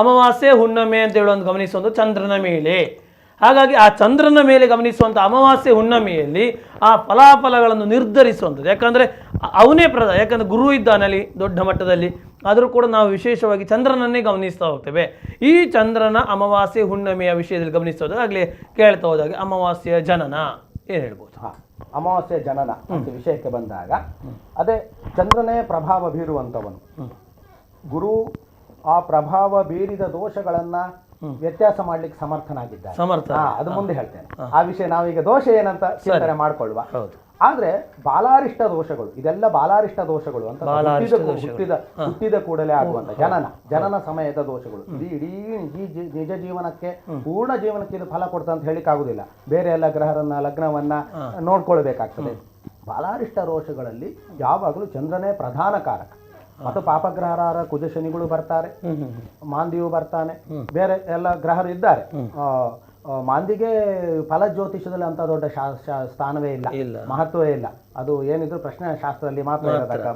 ಅಮಾವಾಸ್ಯೆ ಹುಣ್ಣಮೆ ಅಂತ ಹೇಳುವಂಥ ಗಮನಿಸುವಂಥ ಚಂದ್ರನ ಮೇಲೆ. ಹಾಗಾಗಿ ಆ ಚಂದ್ರನ ಮೇಲೆ ಗಮನಿಸುವಂಥ ಅಮಾವಾಸ್ಯೆ ಹುಣ್ಣಮೆಯಲ್ಲಿ ಆ ಫಲಾಫಲಗಳನ್ನು ನಿರ್ಧರಿಸುವಂಥದ್ದು. ಯಾಕಂದರೆ ಅವನೇ ಪ್ರಧಾನ ಯಾಕಂದರೆ ಗುರು ಇದ್ದಾನಲ್ಲಿ ದೊಡ್ಡ ಮಟ್ಟದಲ್ಲಿ. ಆದರೂ ಕೂಡ ನಾವು ವಿಶೇಷವಾಗಿ ಚಂದ್ರನನ್ನೇ ಗಮನಿಸ್ತಾ ಹೋಗ್ತೇವೆ. ಈ ಚಂದ್ರನ ಅಮಾವಾಸ್ಯೆ ಹುಣ್ಣಮೆಯ ವಿಷಯದಲ್ಲಿ ಗಮನಿಸ್ತಾ ಹೋದಾಗ ಆಗಲೇ ಕೇಳ್ತಾ ಹೋದಾಗ ಅಮಾವಾಸ್ಯೆಯ ಜನನ ಏನು ಹೇಳ್ಬೋದು? ಹಾ ಅಮಾವಾಸ್ಯೆ ಜನನ ಅಂತ ವಿಷಯಕ್ಕೆ ಬಂದಾಗ ಅದೇ ಚಂದ್ರನೇ ಪ್ರಭಾವ ಬೀರುವಂಥವನು. ಗುರು ಆ ಪ್ರಭಾವ ಬೀರಿದ ದೋಷಗಳನ್ನ ವ್ಯತ್ಯಾಸ ಮಾಡ್ಲಿಕ್ಕೆ ಸಮರ್ಥನಾಗಿದ್ದಾರೆ. ಸಮರ್ಥ. ಅದು ಮುಂದೆ ಹೇಳ್ತೇನೆ. ಆ ವಿಷಯ ನಾವೀಗ ದೋಷ ಏನಂತ ಚಿಂತನೆ ಮಾಡ್ಕೊಳ್ಳುವ. ಹೌದು. ಆದ್ರೆ ಬಾಲಾರಿಷ್ಟ ದೋಷಗಳು ಇದೆಲ್ಲ ಬಾಲಾರಿಷ್ಟ ದೋಷಗಳು ಅಂತ ಹುಟ್ಟಿದ ಹುಟ್ಟಿದ ಕೂಡಲೇ ಆಗುವಂತ ಜನನ ಜನನ ಸಮಯದ ದೋಷಗಳು. ಇದು ಇಡೀ ನಿಜ ನಿಜ ಜೀವನಕ್ಕೆ ಪೂರ್ಣ ಜೀವನಕ್ಕೆ ಇದು ಫಲ ಕೊಡ್ತ ಅಂತ ಹೇಳಿಕ್ ಆಗುದಿಲ್ಲ. ಬೇರೆ ಎಲ್ಲ ಗ್ರಹರನ್ನ ಲಗ್ನವನ್ನ ನೋಡ್ಕೊಳ್ಬೇಕಾಗ್ತದೆ. ಬಾಲಾರಿಷ್ಟ ದೋಷಗಳಲ್ಲಿ ಯಾವಾಗಲೂ ಚಂದ್ರನೇ ಪ್ರಧಾನ ಕಾರಕ. ಮತ್ತು ಪಾಪಗ್ರಹರ ಕುಜ ಶನಿಗಳು ಬರ್ತಾರೆ ಮಾಂದಿಯು ಬರ್ತಾನೆ. ಬೇರೆ ಎಲ್ಲ ಗ್ರಹರು ಇದ್ದಾರೆ. ಮಾಂದಿಗೆ ಫಲ ಜ್ಯೋತಿಷದಲ್ಲಿ ಅಂತ ದೊಡ್ಡ ಸ್ಥಾನವೇ ಇಲ್ಲ. ಮಹತ್ವವೇ ಇಲ್ಲ. ಅದು ಏನಿದ್ರು ಪ್ರಶ್ನೆ ಶಾಸ್ತ್ರದಲ್ಲಿ ಮಾತ್ರ.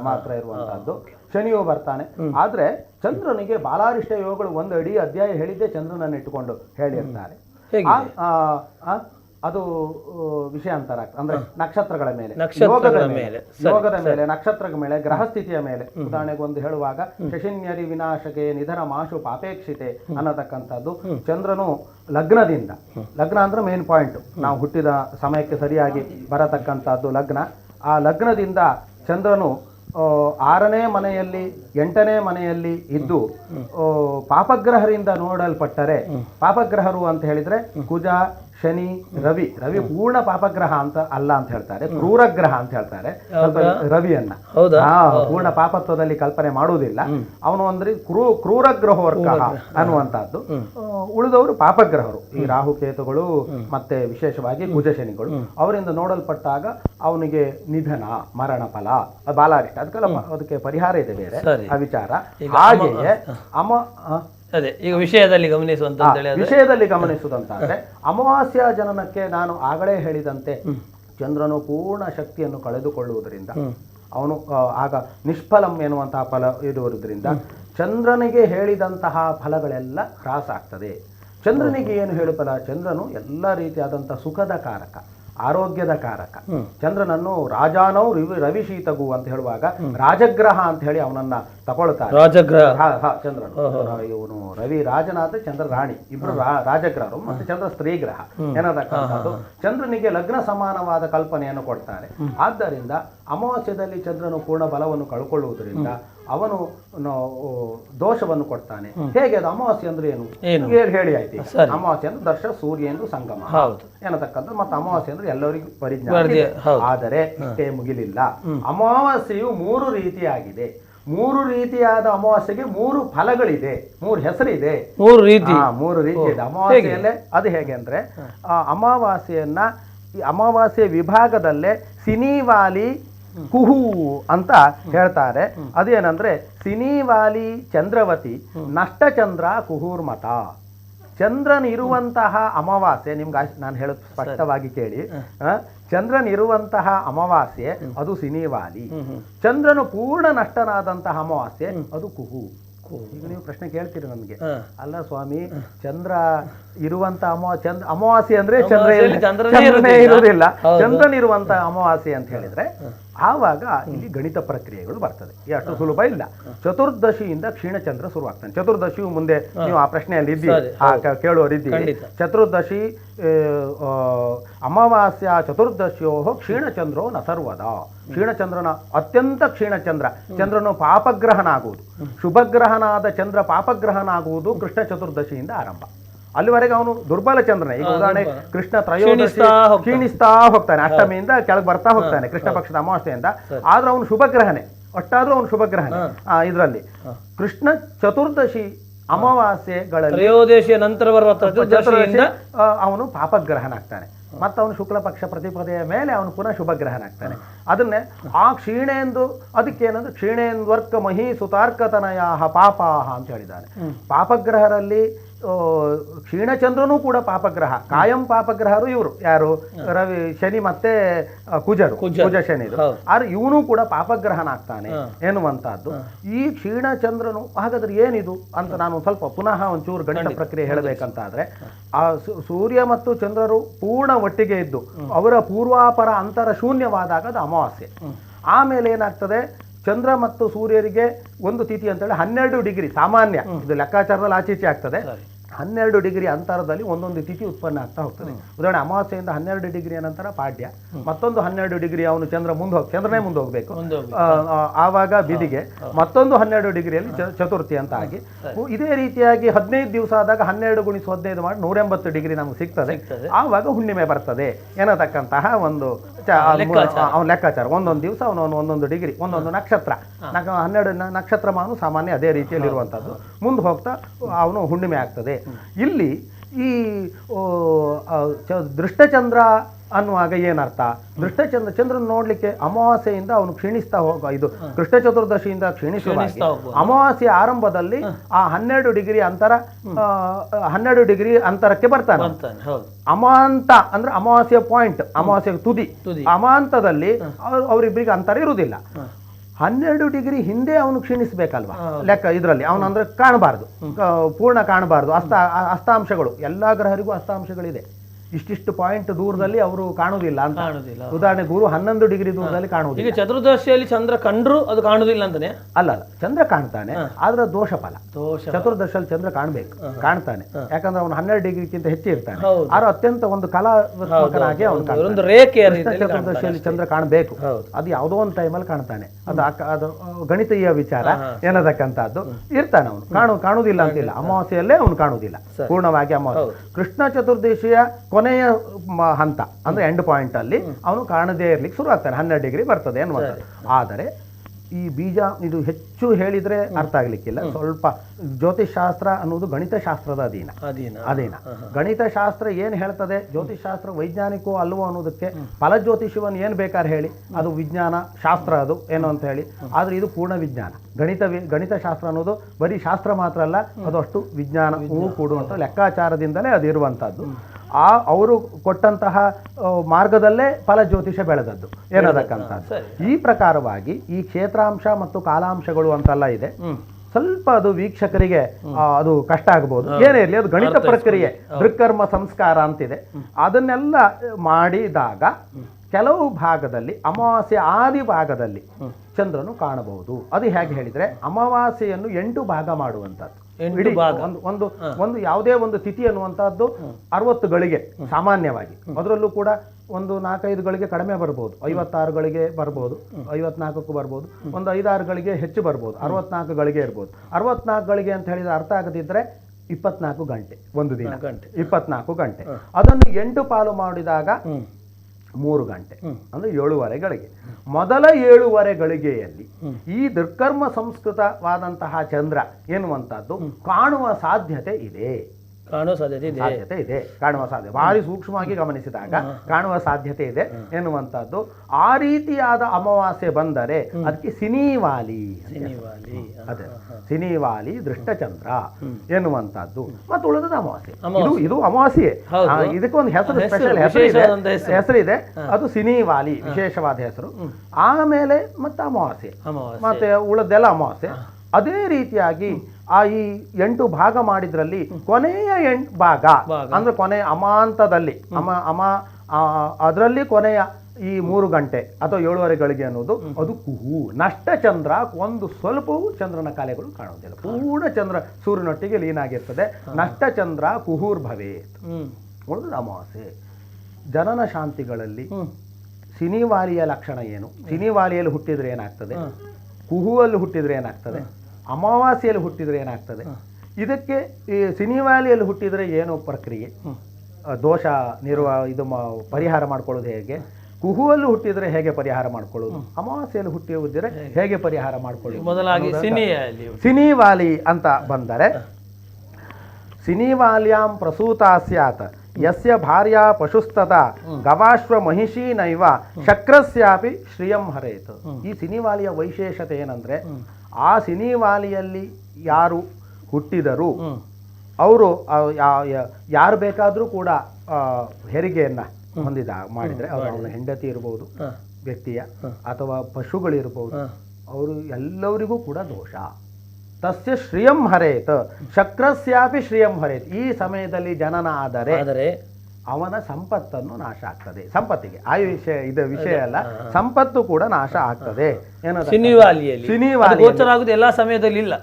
ಮಾತ್ರ ಇರುವಂತಹದ್ದು. ಶನಿಯು ಬರ್ತಾನೆ. ಆದ್ರೆ ಚಂದ್ರನಿಗೆ ಬಾಲಾರಿಷ್ಟ ಯೋಗಗಳು ಒಂದು ಅಡಿ ಅಧ್ಯಾಯ ಹೇಳಿದ್ದೆ ಚಂದ್ರನನ್ನು ಇಟ್ಟುಕೊಂಡು ಹೇಳಿರ್ತಾರೆ ಅದು ವಿಷಯ ವಿಷಯಾಂತರ ಆಗ್ತದೆ. ಅಂದ್ರೆ ನಕ್ಷತ್ರಗಳ ಮೇಲೆ. ಯೋಗಗಳ ಯೋಗದ ಮೇಲೆ. ಯೋಗದ ಮೇಲೆ ನಕ್ಷತ್ರದ ಮೇಲೆ ಗ್ರಹ ಸ್ಥಿತಿಯ ಮೇಲೆ ಉದಾಹರಣೆಗೆ ಒಂದು ಹೇಳುವಾಗ ಶಶಿನ್ಯರಿ ವಿನಾಶಕ್ಕೆ ನಿಧನ ಮಾಶು ಪಾಪೇಕ್ಷಿತೆ ಅನ್ನತಕ್ಕಂಥದ್ದು. ಚಂದ್ರನು ಲಗ್ನದಿಂದ. ಲಗ್ನ ಅಂದ್ರೆ ಮೇನ್ ಪಾಯಿಂಟ್ ನಾವು ಹುಟ್ಟಿದ ಸಮಯಕ್ಕೆ ಸರಿಯಾಗಿ ಬರತಕ್ಕಂಥದ್ದು ಲಗ್ನ. ಆ ಲಗ್ನದಿಂದ ಚಂದ್ರನು ಆರನೇ ಮನೆಯಲ್ಲಿ ಎಂಟನೇ ಮನೆಯಲ್ಲಿ ಇದ್ದು ಪಾಪಗ್ರಹರಿಂದ ನೋಡಲ್ಪಟ್ಟರೆ ಪಾಪಗ್ರಹರು ಅಂತ ಹೇಳಿದ್ರೆ ಕುಜ ಶನಿ ರವಿ ರವಿ ಪೂರ್ಣ ಪಾಪಗ್ರಹ ಅಂತ ಅಲ್ಲ ಅಂತ ಹೇಳ್ತಾರೆ ಕ್ರೂರ ಗ್ರಹ ಅಂತ ಹೇಳ್ತಾರೆ ರವಿಯನ್ನ. ಪೂರ್ಣ ಪಾಪತ್ವದಲ್ಲಿ ಕಲ್ಪನೆ ಮಾಡುವುದಿಲ್ಲ. ಅವನು ಅಂದ್ರೆ ಕ್ರೂ ಕ್ರೂರಗ್ರಹೋರ್ಕ ಅನ್ನುವಂತಹದ್ದು ಆ, ಉಳಿದವರು ಪಾಪಗ್ರಹರು. ಈ ರಾಹುಕೇತುಗಳು ಮತ್ತೆ ವಿಶೇಷವಾಗಿ ಕುಜಶನಿಗಳು ಅವರಿಂದ ನೋಡಲ್ಪಟ್ಟಾಗ ಅವನಿಗೆ ನಿಧನ ಮರಣ ಫಲ ಅದು ಬಾಲಾರಿಷ್ಟ ಅದಕ್ಕೆಲ್ಲ ಅದಕ್ಕೆ ಪರಿಹಾರ ಇದೆ ಬೇರೆ ಆ ವಿಚಾರ ಹಾಗೆಯೇ ಅಮ ಅದೇ ಈಗ ವಿಷಯದಲ್ಲಿ ಗಮನಿಸುವಂತ ವಿಷಯದಲ್ಲಿ ಗಮನಿಸುವುದಂತ ಅಂದ್ರೆ ಅಮಾವಾಸ್ಯ ಜನನಕ್ಕೆ ನಾನು ಆಗಲೇ ಹೇಳಿದಂತೆ ಚಂದ್ರನು ಪೂರ್ಣ ಶಕ್ತಿಯನ್ನು ಕಳೆದುಕೊಳ್ಳುವುದರಿಂದ ಅವನು ಆಗ ನಿಷ್ಫಲಂ ಎನ್ನುವಂತಹ ಫಲ ಇರುವುದರಿಂದ ಚಂದ್ರನಿಗೆ ಹೇಳಿದಂತಹ ಫಲಗಳೆಲ್ಲ ಹ್ರಾಸ ಆಗ್ತದೆ ಚಂದ್ರನಿಗೆ ಏನು ಹೇಳುತ್ತಲ್ಲ ಫಲ ಚಂದ್ರನು ಎಲ್ಲ ರೀತಿಯಾದಂಥ ಸುಖದ ಕಾರಕ. ಆರೋಗ್ಯದ ಕಾರಕ. ಚಂದ್ರನನ್ನು ರಾಜಾನೋ ರವಿ ರವಿಶೀತಗು ಅಂತ ಹೇಳುವಾಗ ರಾಜಗ್ರಹ ಅಂತ ಹೇಳಿ ಅವನನ್ನ ತಗೊಳ್ತಾರೆ ರಾಜಗ್ರಹ. ಚಂದ್ರನು. ಇವನು ರವಿ ರಾಜನಾದ ಚಂದ್ರ ರಾಣಿ ಇಬ್ರು ರಾಜಗ್ರಹರು ಮತ್ತೆ ಚಂದ್ರ ಸ್ತ್ರೀಗ್ರಹ ಗ್ರಹ ಏನತಕ್ಕಂಥದ್ದು ಚಂದ್ರನಿಗೆ ಲಗ್ನ ಸಮಾನವಾದ ಕಲ್ಪನೆಯನ್ನು ಕೊಡ್ತಾರೆ ಆದ್ದರಿಂದ ಅಮಾವಾಸ್ಯದಲ್ಲಿ ಚಂದ್ರನು ಪೂರ್ಣ ಬಲವನ್ನು ಕಳ್ಕೊಳ್ಳುವುದರಿಂದ ಅವನು ದೋಷವನ್ನು ಕೊಡ್ತಾನೆ. ಹೇಗೆ ಅದು ಅಮಾವಾಸ್ಯೆ ಅಂದ್ರೆ ಏನು? ಹೇಳಿ- ಆಯ್ತು ಅಮಾವಾಸ್ಯ ಅಂದ್ರೆ ದರ್ಶ ಸೂರ್ಯ ಎಂದು ಸಂಗಮ. ಹೌದು. ಏನತಕ್ಕಂಥ ಮತ್ತೆ ಅಮಾವಾಸ್ಯೆ ಅಂದ್ರೆ ಎಲ್ಲರಿಗೂ ಪರಿಜ್ಞಾನ. ಆದರೆ ಇಷ್ಟೇ ಮುಗಿಲಿಲ್ಲ. ಅಮಾವಾಸ್ಯೆಯು ಮೂರು ರೀತಿಯಾಗಿದೆ. ಮೂರು ರೀತಿಯಾದ ಅಮಾವಾಸ್ಯೆಗೆ ಮೂರು ಫಲಗಳಿದೆ. ಮೂರು ಹೆಸರಿದೆ. ಮೂರು ರೀತಿ. ಮೂರು ರೀತಿ ಇದೆ. ಅಮಾವಾಸ್ಯೆಯಲ್ಲೇ ಅದು ಹೇಗೆ ಅಂದ್ರೆ ಆ, ಅಮಾವಾಸ್ಯೆಯನ್ನ ಈ ಅಮಾವಾಸ್ಯೆ ವಿಭಾಗದಲ್ಲೇ ಸಿನಿವಾಲಿ ಕುಹು ಅಂತ ಹೇಳ್ತಾರೆ. ಅದೇನಂದ್ರೆ ಸಿನಿವಾಲಿ ಚಂದ್ರವತಿ ನಷ್ಟ ಚಂದ್ರ ಕುಹೂರ್ಮತ ಚಂದ್ರನ್ ಇರುವಂತಹ ಅಮಾವಾಸ್ಯೆ ನಿಮ್ಗೆ ನಾನು ಹೇಳೋದು ಸ್ಪಷ್ಟವಾಗಿ ಕೇಳಿ. ಚಂದ್ರನ್ ಇರುವಂತಹ ಅಮಾವಾಸ್ಯೆ ಅದು ಸಿನಿವಾಲಿ. ಚಂದ್ರನು ಪೂರ್ಣ ನಷ್ಟನಾದಂತಹ ಅಮಾವಾಸ್ಯೆ ಅದು ಕುಹು. ಈಗ ನೀವು ಪ್ರಶ್ನೆ ಕೇಳ್ತೀರಿ ನಮಗೆ. ಅಲ್ಲ ಸ್ವಾಮಿ ಚಂದ್ರ ಇರುವಂತ ಅಮಾ ಚಂದ್ರ ಅಮಾವಾಸ್ಯೆ ಅಂದ್ರೆ ಚಂದ್ರ ಇರುವುದಿಲ್ಲ. ಇರುವುದಿಲ್ಲ. ಹೌದು. ಚಂದ್ರನ್ ಇರುವಂತ ಅಮಾವಾಸ್ಯೆ ಅಂತ ಹೇಳಿದ್ರೆ ಆವಾಗ ಇಲ್ಲಿ ಗಣಿತ ಪ್ರಕ್ರಿಯೆಗಳು ಬರ್ತದೆ. ಅಷ್ಟು ಸುಲಭ ಇಲ್ಲ. ಚತುರ್ದಶಿಯಿಂದ ಕ್ಷೀಣಚಂದ್ರ ಶುರುವಾಗ್ತಾನೆ. ಚತುರ್ದಶಿಯು ಮುಂದೆ ನೀವು ಆ ಪ್ರಶ್ನೆಯಲ್ಲಿ ಇದ್ದೀರಿ. ಸರಿ, ಆ ಕ- ಕೇಳುವರಿದ್ದೀರಿ ಖಂಡಿತ. ಚತುರ್ದಶಿ ಅಮಾವಾಸ್ಯ ಚತುರ್ದಶಿಯೋ ಕ್ಷೀಣಚಂದ್ರೋ ನ ಸರ್ವದ. ಕ್ಷೀಣಚಂದ್ರನ ಅತ್ಯಂತ ಕ್ಷೀಣಚಂದ್ರ. ಚಂದ್ರನು ಪಾಪಗ್ರಹನಾಗುವುದು. ಶುಭಗ್ರಹನಾದ ಚಂದ್ರ ಪಾಪಗ್ರಹನಾಗುವುದು ಕೃಷ್ಣ ಚತುರ್ದಶಿಯಿಂದ ಆರಂಭ. ಅಲ್ಲಿವರೆಗೆ ಅವನು ದುರ್ಬಲ ಚಂದ್ರನ. ಈಗ ಉದಾಹರಣೆ ಕೃಷ್ಣ ತ್ರಯೋದಶಿ ಕ್ಷೀಣಿಸ್ತಾ ಹೋಗ್ತಾನೆ. ಅಷ್ಟಮಿಯಿಂದ ಕೆಳಗೆ ಬರ್ತಾ ಹೋಗ್ತಾನೆ ಕೃಷ್ಣ ಪಕ್ಷದ ಅಮಾವಾಸ್ಯೆಯಿಂದ. ಆದ್ರೂ ಅವನು ಶುಭಗ್ರಹನೇ. ಒಟ್ಟಾದ್ರೂ ಅವನು ಶುಭಗ್ರಹನೆ. ಇದರಲ್ಲಿ. ಇದ್ರಲ್ಲಿ ಕೃಷ್ಣ ಚತುರ್ದಶಿ ಅಮಾವಾಸ್ಯೆಗಳಲ್ಲಿ ತ್ರಯೋದಶಿಯ ನಂತರ ಬರುವ ಅವನು ಪಾಪಗ್ರಹನಾಗ್ತಾನೆ. ಮತ್ತು ಅವನು ಶುಕ್ಲ ಪಕ್ಷ ಪ್ರತಿಪದೆಯ ಮೇಲೆ ಅವನು ಪುನಃ ಶುಭಗ್ರಹನಾಗ್ತಾನೆ. ಅದನ್ನೇ ಆ ಕ್ಷೀಣೇಂದು ಅದಕ್ಕೇನಂದ್ರೆ ವರ್ಕ ಮಹಿ ಸುತಾರ್ಕತನಯ ಪಾಪಾಹ ಅಂತ ಹೇಳಿದ್ದಾನೆ ಪಾಪಗ್ರಹರಲ್ಲಿ ಕ್ಷೀಣಚಂದ್ರನೂ ಕೂಡ ಪಾಪಗ್ರಹ. ಕಾಯಂ ಪಾಪಗ್ರಹರು ಇವರು. ಯಾರು? ರವಿ ಶನಿ ಮತ್ತೆ ಕುಜರು. ಕುಜ. ಶನಿ ಶನಿದು. ಆದ್ರೆ ಇವನು ಕೂಡ ಪಾಪಗ್ರಹನಾಗ್ತಾನೆ ಎನ್ನುವಂತಹದ್ದು ಈ ಕ್ಷೀಣಚಂದ್ರನು ಹಾಗಾದ್ರೆ ಏನಿದು ಅಂತ ನಾನು ಸ್ವಲ್ಪ ಪುನಃ ಒಂಚೂರು ಗಣಿತ ಪ್ರಕ್ರಿಯೆ ಹೇಳಬೇಕಂತಾದ್ರೆ ಆ ಸು- ಸೂರ್ಯ ಮತ್ತು ಚಂದ್ರರು ಪೂರ್ಣ ಒಟ್ಟಿಗೆ ಇದ್ದು ಅವರ ಪೂರ್ವಾಪರ ಅಂತರ ಶೂನ್ಯವಾದಾಗ ಅದು ಅಮಾವಾಸ್ಯೆ. ಆಮೇಲೆ ಏನಾಗ್ತದೆ? ಚಂದ್ರ ಮತ್ತು ಸೂರ್ಯರಿಗೆ ಒಂದು ತಿಥಿ ಅಂತೇಳಿ ಹನ್ನೆರಡು ಡಿಗ್ರಿ ಸಾಮಾನ್ಯ. ಇದು ಲೆಕ್ಕಾಚಾರದಲ್ಲಿ ಆಚೀಚೆ ಆಗ್ತದೆ. ಹನ್ನೆರಡು ಡಿಗ್ರಿ ಅಂತರದಲ್ಲಿ ಒಂದೊಂದು ತಿಥಿ ಉತ್ಪನ್ನ ಆಗ್ತಾ ಹೋಗ್ತದೆ. ಉದಾಹರಣೆ ಅಮಾವಾಸ್ಯೆಯಿಂದ ಹನ್ನೆರಡು ಡಿಗ್ರಿ ನಂತರ ಪಾಡ್ಯ. ಮತ್ತೊಂದು ಹನ್ನೆರಡು ಡಿಗ್ರಿ ಅವನು ಚಂದ್ರ ಮುಂದೆ ಹೋಗಿ ಚಂದ್ರನೇ ಮುಂದೆ ಹೋಗ್ಬೇಕು. ಆವಾಗ ಬಿದಿಗೆ. ಮತ್ತೊಂದು ಹನ್ನೆರಡು ಡಿಗ್ರಿಯಲ್ಲಿ ಚತುರ್ಥಿ ಅಂತ ಆಗಿ. ಇದೇ ರೀತಿಯಾಗಿ ಹದಿನೈದು ದಿವಸ ಆದಾಗ ಹನ್ನೆರಡು ಗುಣಿಸು ಹದಿನೈದು ಮಾಡಿ ನೂರೆಂಬತ್ತು ಡಿಗ್ರಿ ನಮ್ಗೆ ಸಿಗ್ತದೆ. ಆವಾಗ ಹುಣ್ಣಿಮೆ ಬರ್ತದೆ. ಎನ್ನತಕ್ಕಂತಹ ಒಂದು. ಅವನ ಲೆಕ್ಕಾಚಾರ ಒಂದೊಂದು ದಿವಸ ಅವನು ಒಂದೊಂದು ಡಿಗ್ರಿ ಒಂದೊಂದು ನಕ್ಷತ್ರ. ನಕ- ಹನ್ನೆರಡು ನಕ್ಷತ್ರ ಮಾನು ಸಾಮಾನ್ಯ ಅದೇ ರೀತಿಯಲ್ಲಿ ಇರುವಂಥದ್ದು ಮುಂದೆ ಹೋಗ್ತಾ ಅವನು ಹುಣ್ಣಿಮೆ ಆಗ್ತದೆ. ಇಲ್ಲಿ ಈ ದೃಷ್ಟಚಂದ್ರ ಅನ್ನುವಾಗ ಏನರ್ಥ? ಕೃಷ್ಣಚಂದ್ರ ಚಂದ್ರನ ನೋಡ್ಲಿಕ್ಕೆ ಅಮಾವಾಸ್ಯೆಯಿಂದ ಅವನು ಕ್ಷೀಣಿಸ್ತಾ ಹೋಗ ಇದು ಕೃಷ್ಣ ಚತುರ್ದಶಿಯಿಂದ ಕ್ಷೀಣಿಸುವ ಅಮಾವಾಸ್ಯ ಆರಂಭದಲ್ಲಿ ಆ ಹನ್ನೆರಡು ಡಿಗ್ರಿ ಅಂತರ ಹನ್ನೆರಡು ಡಿಗ್ರಿ ಅಂತರಕ್ಕೆ ಬರ್ತಾನೆ. ಅಮಾಂತ ಅಂದ್ರೆ ಅಮಾವಾಸ್ಯ ಪಾಯಿಂಟ್ ಅಮಾವಾಸ್ಯ ತುದಿ. ತುದಿ. ಅಮಾಂತದಲ್ಲಿ ಅವ್ರ- ಅವರಿಬ್ಬರಿಗೆ ಅಂತರ ಇರುವುದಿಲ್ಲ. ಹನ್ನೆರಡು ಡಿಗ್ರಿ ಹಿಂದೆ ಅವನು ಕ್ಷೀಣಿಸಬೇಕಲ್ವಾ? ಲೆಕ್ಕ ಇದರಲ್ಲಿ. ಅವನು ಅಂದ್ರೆ ಕಾಣಬಾರ್ದು. ಪೂರ್ಣ ಕಾಣಬಾರ್ದು. ಅಸ್ತ ಅಸ್ತಾಂಶಗಳು. ಎಲ್ಲಾ ಗ್ರಹರಿಗೂ ಅಸ್ತಾಂಶಗಳಿದೆ. ಇಷ್ಟಿಷ್ಟು ಪಾಯಿಂಟ್ ದೂರದಲ್ಲಿ ಅವರು ಕಾಣುವುದಿಲ್ಲ ಅಂತ. ಕಾಣುವುದಿಲ್ಲ. ಉದಾಹರಣೆ ಗುರು ಹನ್ನೊಂದು ಡಿಗ್ರಿ ದೂರದಲ್ಲಿ ಕಾಣುವುದಿಲ್ಲ. ಈಗ ಚತುರ್ದಶಿಯಲ್ಲಿ ಚಂದ್ರ ಕಂಡ್ರು ಅದು ಕಾಣುವುದಿಲ್ಲ ಅಂತಾನೆ? ಅಲ್ಲ ಅಲ್ಲ ಚಂದ್ರ ಕಾಣ್ತಾನೆ ಆದ್ರೆ ದೋಷ ಫಲ. ದೋಷ ಚತುರ್ದಶಲ್ಲಿ ಚಂದ್ರ ಕಾಣಬೇಕು ಕಾಣ್ತಾನೆ. ಯಾಕಂದ್ರೆ ಅವನು ಹನ್ನೆರಡು ಡಿಗ್ರಿಗಿಂತ ಹೆಚ್ಚು ಇರ್ತಾನೆ. ಆದ್ರೆ ಅತ್ಯಂತ ಒಂದು ಕಲಾತ್ಮಕನಾಗಿ ಅವನು. ಒಂದು ರೀತಿಯಲ್ಲಿ ಚತುರ್ದಶಿಯಲ್ಲಿ ಚಂದ್ರ ಕಾಣಬೇಕು. ಅದು ಯಾವುದೋ ಒಂದು ಟೈಮಲ್ಲಿ ಕಾಣ್ತಾನೆ. ಅದು ಅದು ಗಣಿತೀಯ ವಿಚಾರ ಏನದಕ್ಕಂತದ್ದು ಇರ್ತಾನೆ ಅವನು. ಕಾಣು ಕಾಣುವುದಿಲ್ಲ ಅಂತಿಲ್ಲ. ಅಮಾವಾಸ್ಯೆಯಲ್ಲೇ ಅವನು ಕಾಣುವುದಿಲ್ಲ. ಪೂರ್ಣವಾಗಿ ಅಮಾವಾಸ್ಯೆ. ಕೃಷ್ಣ ಚತುರ್ದಶಿಯ ಕೊನೆಯ ಹಂತ ಅಂದ್ರೆ ಎಂಡ್ ಪಾಯಿಂಟ್ ಅಲ್ಲಿ ಅವನು ಕಾಣದೇ ಇರ್ಲಿಕ್ಕೆ ಶುರು ಆಗ್ತಾನೆ ಹನ್ನೆರಡು ಡಿಗ್ರಿ ಬರ್ತದೆ ಅನ್ನುವಂಥದ್ದು ಆದರೆ ಈ ಬೀಜ ಇದು ಹೆಚ್ಚು ಹೇಳಿದ್ರೆ ಅರ್ಥ ಆಗ್ಲಿಕ್ಕಿಲ್ಲ. ಸ್ವಲ್ಪ ಜ್ಯೋತಿಷ್ ಶಾಸ್ತ್ರ ಅನ್ನೋದು ಗಣಿತ ಶಾಸ್ತ್ರದ ಅಧೀನ. ಅಧೀನ. ಅದೇನ ಗಣಿತ ಶಾಸ್ತ್ರ ಏನ್ ಹೇಳ್ತದೆ? ಜ್ಯೋತಿಷ್ ಶಾಸ್ತ್ರ ವೈಜ್ಞಾನಿಕೋ ಅಲ್ವೋ ಅನ್ನೋದಕ್ಕೆ ಫಲ ಜ್ಯೋತಿಷವನ್ನು ಏನ್ ಬೇಕಾದ್ರೆ ಹೇಳಿ ಅದು ವಿಜ್ಞಾನ ಶಾಸ್ತ್ರ ಅದು ಏನು ಅಂತ ಹೇಳಿ. ಆದ್ರೆ ಇದು ಪೂರ್ಣ ವಿಜ್ಞಾನ. ಗಣಿತ ಗಣಿತ ಶಾಸ್ತ್ರ ಅನ್ನೋದು ಬರೀ ಶಾಸ್ತ್ರ ಮಾತ್ರ ಅಲ್ಲ ಅದು ಅಷ್ಟು ವಿಜ್ಞಾನವೂ ಕೂಡುವಂಥ ಲೆಕ್ಕಾಚಾರದಿಂದಲೇ ಅದು ಇರುವಂತಹದ್ದು ಆ ಅವರು ಕೊಟ್ಟಂತಹ ಮಾರ್ಗದಲ್ಲೇ ಫಲ ಜ್ಯೋತಿಷ ಬೆಳೆದದ್ದು. ಏನದಕ್ಕಂತ ಈ ಪ್ರಕಾರವಾಗಿ ಈ ಕ್ಷೇತ್ರಾಂಶ ಮತ್ತು ಕಾಲಾಂಶಗಳು ಅಂತೆಲ್ಲ ಇದೆ. ಸ್ವಲ್ಪ ಅದು ವೀಕ್ಷಕರಿಗೆ ಅದು ಕಷ್ಟ ಆಗಬಹುದು ಏನೇ ಇರಲಿ ಅದು ಗಣಿತ ಪ್ರಕ್ರಿಯೆ ದೃಕ್ಕರ್ಮ ಸಂಸ್ಕಾರ ಅಂತಿದೆ. ಅದನ್ನೆಲ್ಲ ಮಾಡಿದಾಗ ಕೆಲವು ಭಾಗದಲ್ಲಿ ಅಮಾವಾಸ್ಯ ಆದಿ ಭಾಗದಲ್ಲಿ ಚಂದ್ರನು ಕಾಣಬಹುದು. ಅದು ಹೇಗೆ ಹೇಳಿದ್ರೆ ಅಮಾವಾಸ್ಯೆಯನ್ನು ಎಂಟು ಭಾಗ ಮಾಡುವಂತದ್ದು ಎಂಟು ಭಾಗ. ಒಂದು ಒಂದು ಒಂದು ಯಾವುದೇ ಒಂದು ತಿಥಿ ಅನ್ನುವಂಥದ್ದು ಅರವತ್ತು ಗಳಿಗೆ ಸಾಮಾನ್ಯವಾಗಿ. ಅದರಲ್ಲೂ ಕೂಡ ಒಂದು ನಾಲ್ಕೈದು ಗಳಿಗೆ ಕಡಿಮೆ ಬರ್ಬೋದು. ಐವತ್ತಾರು ಗಳಿಗೆ ಬರ್ಬೋದು. ಐವತ್ನಾಲ್ಕಕ್ಕೂ ಬರ್ಬೋದು. ಒಂದು ಐದಾರು ಗಳಿಗೆ ಹೆಚ್ಚು ಬರ್ಬೋದು. ಅರವತ್ನಾಲ್ಕು ಗಳಿಗೆ ಇರ್ಬೋದು. ಅರವತ್ನಾಲ್ಕು ಗಳಿಗೆ ಅಂತ ಹೇಳಿದ್ರೆ ಅರ್ಥ ಆಗದಿದ್ದರೆ ಇಪ್ಪತ್ನಾಲ್ಕು ಗಂಟೆ ಒಂದು ದಿನ. ಗಂಟೆ. ಇಪ್ಪತ್ನಾಲ್ಕು ಗಂಟೆ. ಅದನ್ನು ಎಂಟು ಪಾಲು ಮಾಡಿದಾಗ ಮೂರು ಗಂಟೆ ಅಂದರೆ ಏಳುವರೆ ಗಳಿಗೆ ಮೊದಲ ಏಳುವರೆ ಗಳಿಗೆಯಲ್ಲಿ ಈ ದುರ್ಕರ್ಮ ಸಂಸ್ಕೃತವಾದಂತಹ ಚಂದ್ರ ಎನ್ನುವಂಥದ್ದು ಕಾಣುವ ಸಾಧ್ಯತೆ ಇದೆ. ಕಾಣೋ ಸಾಧ್ಯತೆ ಇದೆ. ಸಾಧ್ಯತೆ ಇದೆ. ಕಾಣುವ ಸಾಧ್ಯತೆ ಭಾರಿ ಸೂಕ್ಷ್ಮವಾಗಿ ಗಮನಿಸಿದಾಗ ಕಾಣುವ ಸಾಧ್ಯತೆ ಇದೆ ಎನ್ನುವಂಥದ್ದು. ಆ ರೀತಿಯಾದ ಅಮಾವಾಸ್ಯೆ ಬಂದರೆ ಅದಕ್ಕೆ ಸಿನಿವಾಲಿ ಸಿನಿವಾಲಿ ಅದೇ. ಸಿನಿವಾಲಿ ದೃಷ್ಟಚಂದ್ರ ಎನ್ನುವಂಥದ್ದು. ಮತ್ತು ಉಳಿದದ ಅಮಾವಾಸ್ಯೆ. ಇದು ಅಮಾವಾಸ್ಯೆ. ಇದು ಅಮಾವಾಸ್ಯೆ. ಇದಕ್ಕೂ ಒಂದು ಇದಕ್ಕೊಂದು ಹೆಸರು ಹೆಸರು, ಸ್ಪೆಷಲ್ ಹೆಸರು ಇದೆ. ಹೆಸರು. ಹೆಸರಿದೆ ಅದು ಸಿನಿವಾಲಿ ವಿಶೇಷವಾದ ಹೆಸರು. ಆಮೇಲೆ ಮತ್ತೆ ಅಮಾವಾಸ್ಯೆ. ಮತ್ತೆ ಉಳದೆಲ್ಲ ಅಮಾವಾಸ್ಯೆ. ಅದೇ ರೀತಿಯಾಗಿ ಆ ಈ ಎಂಟು ಭಾಗ ಮಾಡಿದ್ರಲ್ಲಿ ಕೊನೆಯ ಎಂಟು ಭಾಗ. ಅಂದ್ರೆ ಕೊನೆಯ ಅಮಾಂತದಲ್ಲಿ ಅಮ ಅಮ ಅದರಲ್ಲಿ ಕೊನೆಯ ಈ ಮೂರು ಗಂಟೆ ಅಥವಾ ಏಳುವರೆ ಗಳಿಗೆ ಅನ್ನೋದು ಅದು ಕುಹು. ನಷ್ಟ ಚಂದ್ರ ಒಂದು ಸ್ವಲ್ಪವೂ ಚಂದ್ರನ ಕಲೆಗಳು ಕಾಣುವುದಿಲ್ಲ. ಪೂರ್ಣ ಚಂದ್ರ ಸೂರ್ಯನೊಟ್ಟಿಗೆ ಲೀನಾಗಿರ್ತದೆ ನಷ್ಟ ಚಂದ್ರ ಕುಹೂರ್ ಭವೇತ್. ಒಂದು ಅಮಾವಾಸ್ಯೆ. ಜನನ ಶಾಂತಿಗಳಲ್ಲಿ ಸಿನಿವಾಲಿಯ ಲಕ್ಷಣ ಏನು? ಸಿನಿವಾಲಿಯಲ್ಲಿ ಹುಟ್ಟಿದ್ರೆ ಏನಾಗ್ತದೆ? ಕುಹುವಲ್ಲಿ ಹುಟ್ಟಿದ್ರೆ ಏನಾಗ್ತದೆ? ಅಮಾವಾಸ್ಯೆಯಲ್ಲಿ ಹುಟ್ಟಿದ್ರೆ ಏನಾಗ್ತದೆ? ಇದಕ್ಕೆ ಈ ಸಿನಿವಾಲಿಯಲ್ಲಿ ಹುಟ್ಟಿದ್ರೆ ಏನು ಪ್ರಕ್ರಿಯೆ? ದೋಷ ನಿರ್ವ ಇದು ಪರಿಹಾರ ಮಾಡ್ಕೊಳ್ಳೋದು ಹೇಗೆ? ಕುಹುವಲ್ಲಿ ಹುಟ್ಟಿದ್ರೆ ಹೇಗೆ ಪರಿಹಾರ ಮಾಡ್ಕೊಳ್ಳೋದು? ಅಮಾವಾಸ್ಯೆಯಲ್ಲಿ ಹುಟ್ಟಿ ಹುಟ್ಟಿದ್ರೆ ಹೇಗೆ ಪರಿಹಾರ ಮಾಡ್ಕೊಳ್ಳೋದು? ಮೊದಲಾಗಿ ಸಿನಿವಾಲಿ ಅಂತ ಬಂದರೆ ಸಿನಿವಾಲ್ಯಾಂ ಪ್ರಸೂತ ಸ್ಯಾತ್. ಯಸ್ಯ ಭಾರ್ಯ ಪಶುಸ್ತದ ಗವಾಶ್ವ ಮಹಿಷಿ ನೈವ ಶಕ್ರಸ್ಯಾಪಿ ಶ್ರಿಯಂ ಹರೆಯಿತು ಈ ಸಿನಿವಾಲಿಯ ವೈಶೇಷತೆ ಏನಂದ್ರೆ ಆ ಸಿನಿವಾಲಿಯಲ್ಲಿ ಯಾರು ಹುಟ್ಟಿದರು ಅವರು ಯಾರು ಬೇಕಾದರೂ ಕೂಡ ಹೆರಿಗೆಯನ್ನು ಹೊಂದಿದ ಮಾಡಿದರೆ ಅವರು ಹೆಂಡತಿ ಇರಬಹುದು ವ್ಯಕ್ತಿಯ ಅಥವಾ ಪಶುಗಳಿರ್ಬೋದು. ಅವರು ಎಲ್ಲರಿಗೂ ಕೂಡ ದೋಷ. ತಸ್ಯ ಶ್ರಿಯಂ ಹರೇತ್ ಶಕ್ರಸ್ಯಾಪಿ ಶ್ರಿಯಂ ಹರೇತ್. ಈ ಸಮಯದಲ್ಲಿ ಜನನ ಆದರೆ ಆದರೆ ಅವನ ಸಂಪತ್ತನ್ನು ನಾಶ ಆಗ್ತದೆ. ಸಂಪತ್ತಿಗೆ ಆ ವಿಷಯ ಇದು ವಿಷಯ ಅಲ್ಲ ಸಂಪತ್ತು ಕೂಡ ನಾಶ ಆಗ್ತದೆ ಏನೋ ಸಿನಿವಾಲಿಯಲ್ಲಿ. ಸಿನಿವಾಲಿ ಗೋಚರ ಆಗುದು ಎಲ್ಲಾ ಸಮಯದಲ್ಲಿ ಇಲ್ಲ